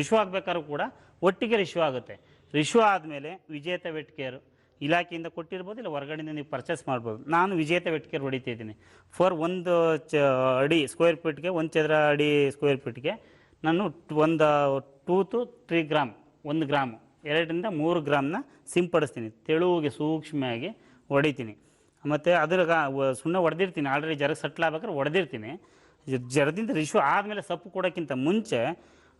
ರಿಶು ಆಗಬೇಕಾದ್ರೂ ಕೂಡ ಒಟ್ಟಿಗೆ ರಿಶ್ಯೂ ಆಗುತ್ತೆ. ರಿಶು ಆದಮೇಲೆ ವಿಜೇತ ವೆಟ್ ಕೇರ್ ಇಲಾಖೆಯಿಂದ ಕೊಟ್ಟಿರ್ಬೋದು, ಇಲ್ಲ ಹೊರಗಡೆಯಿಂದ ನೀವು ಪರ್ಚೇಸ್ ಮಾಡ್ಬೋದು. ನಾನು ವಿಜೇತ ವೆಟ್ ಕೇರ್ ಹೊಡಿತಿದ್ದೀನಿ ಫಾರ್ ಒಂದು ಚ, ಅಡಿ ಸ್ಕ್ವೇರ್ ಫೀಟ್ಗೆ ಒಂದು ಚದರ ಅಡಿ ಸ್ಕ್ವೇರ್ ಫೀಟ್ಗೆ ನಾನು ಒಂದು ಟೂ ಟು ತ್ರೀ ಗ್ರಾಮ್, ಒಂದು ಗ್ರಾಮು, ಎರಡರಿಂದ ಮೂರು ಗ್ರಾಮ್ನ ಸಿಂಪಡಿಸ್ತೀನಿ. ತೆಳುವಿಗೆ ಸೂಕ್ಷ್ಮವಾಗಿ ಹೊಡಿತೀನಿ. ಮತ್ತು ಅದ್ರ ಸುಣ್ಣ ಹೊಡೆದಿರ್ತೀನಿ ಆಲ್ರೆಡಿ ಜರಗ್ ಸಟ್ಲ್ ಆಗ್ಬೇಕಾದ್ರೆ ಹೊಡೆದಿರ್ತೀನಿ ಜರದಿಂದ ರಿಶ್ಯೂ ಆದಮೇಲೆ ಸೊಪ್ಪು ಕೊಡೋಕ್ಕಿಂತ ಮುಂಚೆ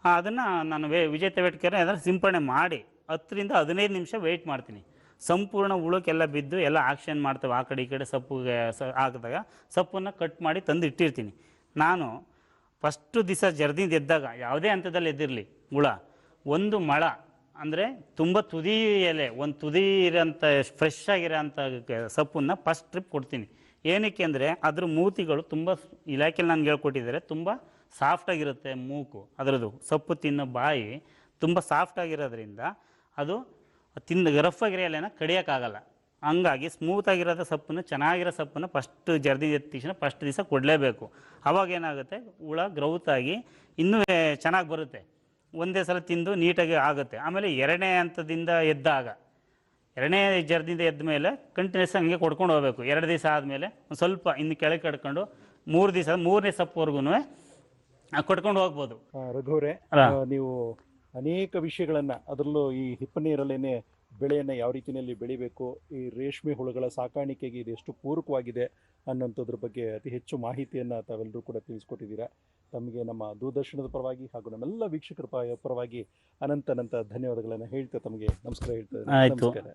ಅದನ್ನು ನಾನು ವೇ ವಿಜೇತ ತವೇಟ್ಕರ್ ಅದನ್ನು ಸಿಂಪಡಣೆ ಮಾಡಿ, ಹತ್ತರಿಂದ ಹದಿನೈದು ನಿಮಿಷ ವೆಯ್ಟ್ ಮಾಡ್ತೀನಿ. ಸಂಪೂರ್ಣ ಹುಳಕ್ಕೆಲ್ಲ ಬಿದ್ದು ಎಲ್ಲ ಆಕ್ಷನ್ ಮಾಡ್ತೇವೆ. ಆ ಕಡೆ ಈ ಕಡೆ ಸೊಪ್ಪುಗೆ ಸ, ಹಾಕಿದಾಗ ಸೊಪ್ಪನ್ನು ಕಟ್ ಮಾಡಿ ತಂದು ಇಟ್ಟಿರ್ತೀನಿ. ನಾನು ಫಸ್ಟು ದಿವಸ ಜರ್ದಿಂದ ಎದ್ದಾಗ ಯಾವುದೇ ಹಂತದಲ್ಲಿ ಎದ್ದಿರಲಿ. ಹುಳ, ಒಂದು ಮಳ ಅಂದರೆ ತುಂಬ ತುದಿ ಎಲೆ, ಒಂದು ತುದಿ ಇರೋಂಥ ಫ್ರೆಶ್ ಆಗಿರೋಂಥ ಸೊಪ್ಪನ್ನು ಫಸ್ಟ್ ಟ್ರಿಪ್ ಕೊಡ್ತೀನಿ. ಏನಕ್ಕೆ ಅಂದರೆ ಅದ್ರ ಮೂತಿಗಳು ತುಂಬ ಇಲಾಖೆಯಲ್ಲಿ ನನಗೆ ಹೇಳ್ಕೊಟ್ಟಿದ್ದಾರೆ, ತುಂಬ ಸಾಫ್ಟಾಗಿರುತ್ತೆ ಮೂಕು, ಅದರದ್ದು ಸೊಪ್ಪು ತಿನ್ನೋ ಬಾಯಿ ತುಂಬ ಸಾಫ್ಟಾಗಿರೋದ್ರಿಂದ ಅದು ತಿನ್ನ ರಫ್ ಆಗಿರೋ ಎಲೆನ ಕಡಿಯೋಕ್ಕಾಗಲ್ಲ. ಹಂಗಾಗಿ ಸ್ಮೂತ್ ಆಗಿರೋದ ಸೊಪ್ಪನ್ನು, ಚೆನ್ನಾಗಿರೋ ಸೊಪ್ಪನ್ನು ಫಸ್ಟ್ ಜರ್ದಿ ತಕ್ಷಣ ಫಸ್ಟ್ ದಿವಸ ಕೊಡಲೇಬೇಕು. ಅವಾಗ ಏನಾಗುತ್ತೆ, ಹುಳ ಗ್ರೌತ್ ಆಗಿ ಇನ್ನೂ ಚೆನ್ನಾಗಿ ಬರುತ್ತೆ. ಒಂದೇ ಸಲ ತಿಂದು ನೀಟಾಗಿ ಆಗುತ್ತೆ. ಆಮೇಲೆ ಎರಡನೇ ಹಂತದಿಂದ ಎದ್ದಾಗ ಎರಡನೇ ಜರ್ದಿಂದ ಎದ್ದ ಮೇಲೆ ಕಂಟಿನ್ಯೂಸ್ ಹಂಗೆ ಕೊಡ್ಕೊಂಡು ಹೋಗ್ಬೇಕು. ಎರಡು ದಿವಸ ಆದಮೇಲೆ ಒಂದು ಸ್ವಲ್ಪ ಇನ್ನು ಕೆಳಗೆ ಕಡ್ಕೊಂಡು ಮೂರು ದಿವಸ ಮೂರನೇ ಸಪ್ಪವರೆಗೂ ಕೊಟ್ಕೊಂಡು ಹೋಗ್ಬೋದು. ರಘುವರೇ ನೀವು ಅನೇಕ ವಿಷಯಗಳನ್ನ ಅದರಲ್ಲೂ ಈ ಹಿಪ್ಪನೇರಲ್ಲೇನೆ ಬೆಳೆಯನ್ನ ಯಾವ ರೀತಿಯಲ್ಲಿ ಬೆಳಿಬೇಕು ಈ ರೇಷ್ಮೆ ಹುಳುಗಳ ಸಾಕಾಣಿಕೆಗೆ ಇದು ಎಷ್ಟು ಪೂರಕವಾಗಿದೆ ಅನ್ನೋಂಥದ್ರ ಬಗ್ಗೆ ಅತಿ ಹೆಚ್ಚು ಮಾಹಿತಿಯನ್ನ ತಾವೆಲ್ಲರೂ ಕೂಡ ತಿಳಿಸ್ಕೊಟ್ಟಿದ್ದೀರಾ. ತಮಗೆ ನಮ್ಮ ದೂರದರ್ಶನದ ಪರವಾಗಿ ಹಾಗೂ ನಮ್ಮೆಲ್ಲ ವೀಕ್ಷಕರ ಪರವಾಗಿ ಅನಂತ ಅನಂತ ಧನ್ಯವಾದಗಳನ್ನು ಹೇಳ್ತಾ ತಮಗೆ ನಮಸ್ಕಾರ ಹೇಳ್ತಾ ಆಯ್ತು. ನಮಸ್ಕಾರ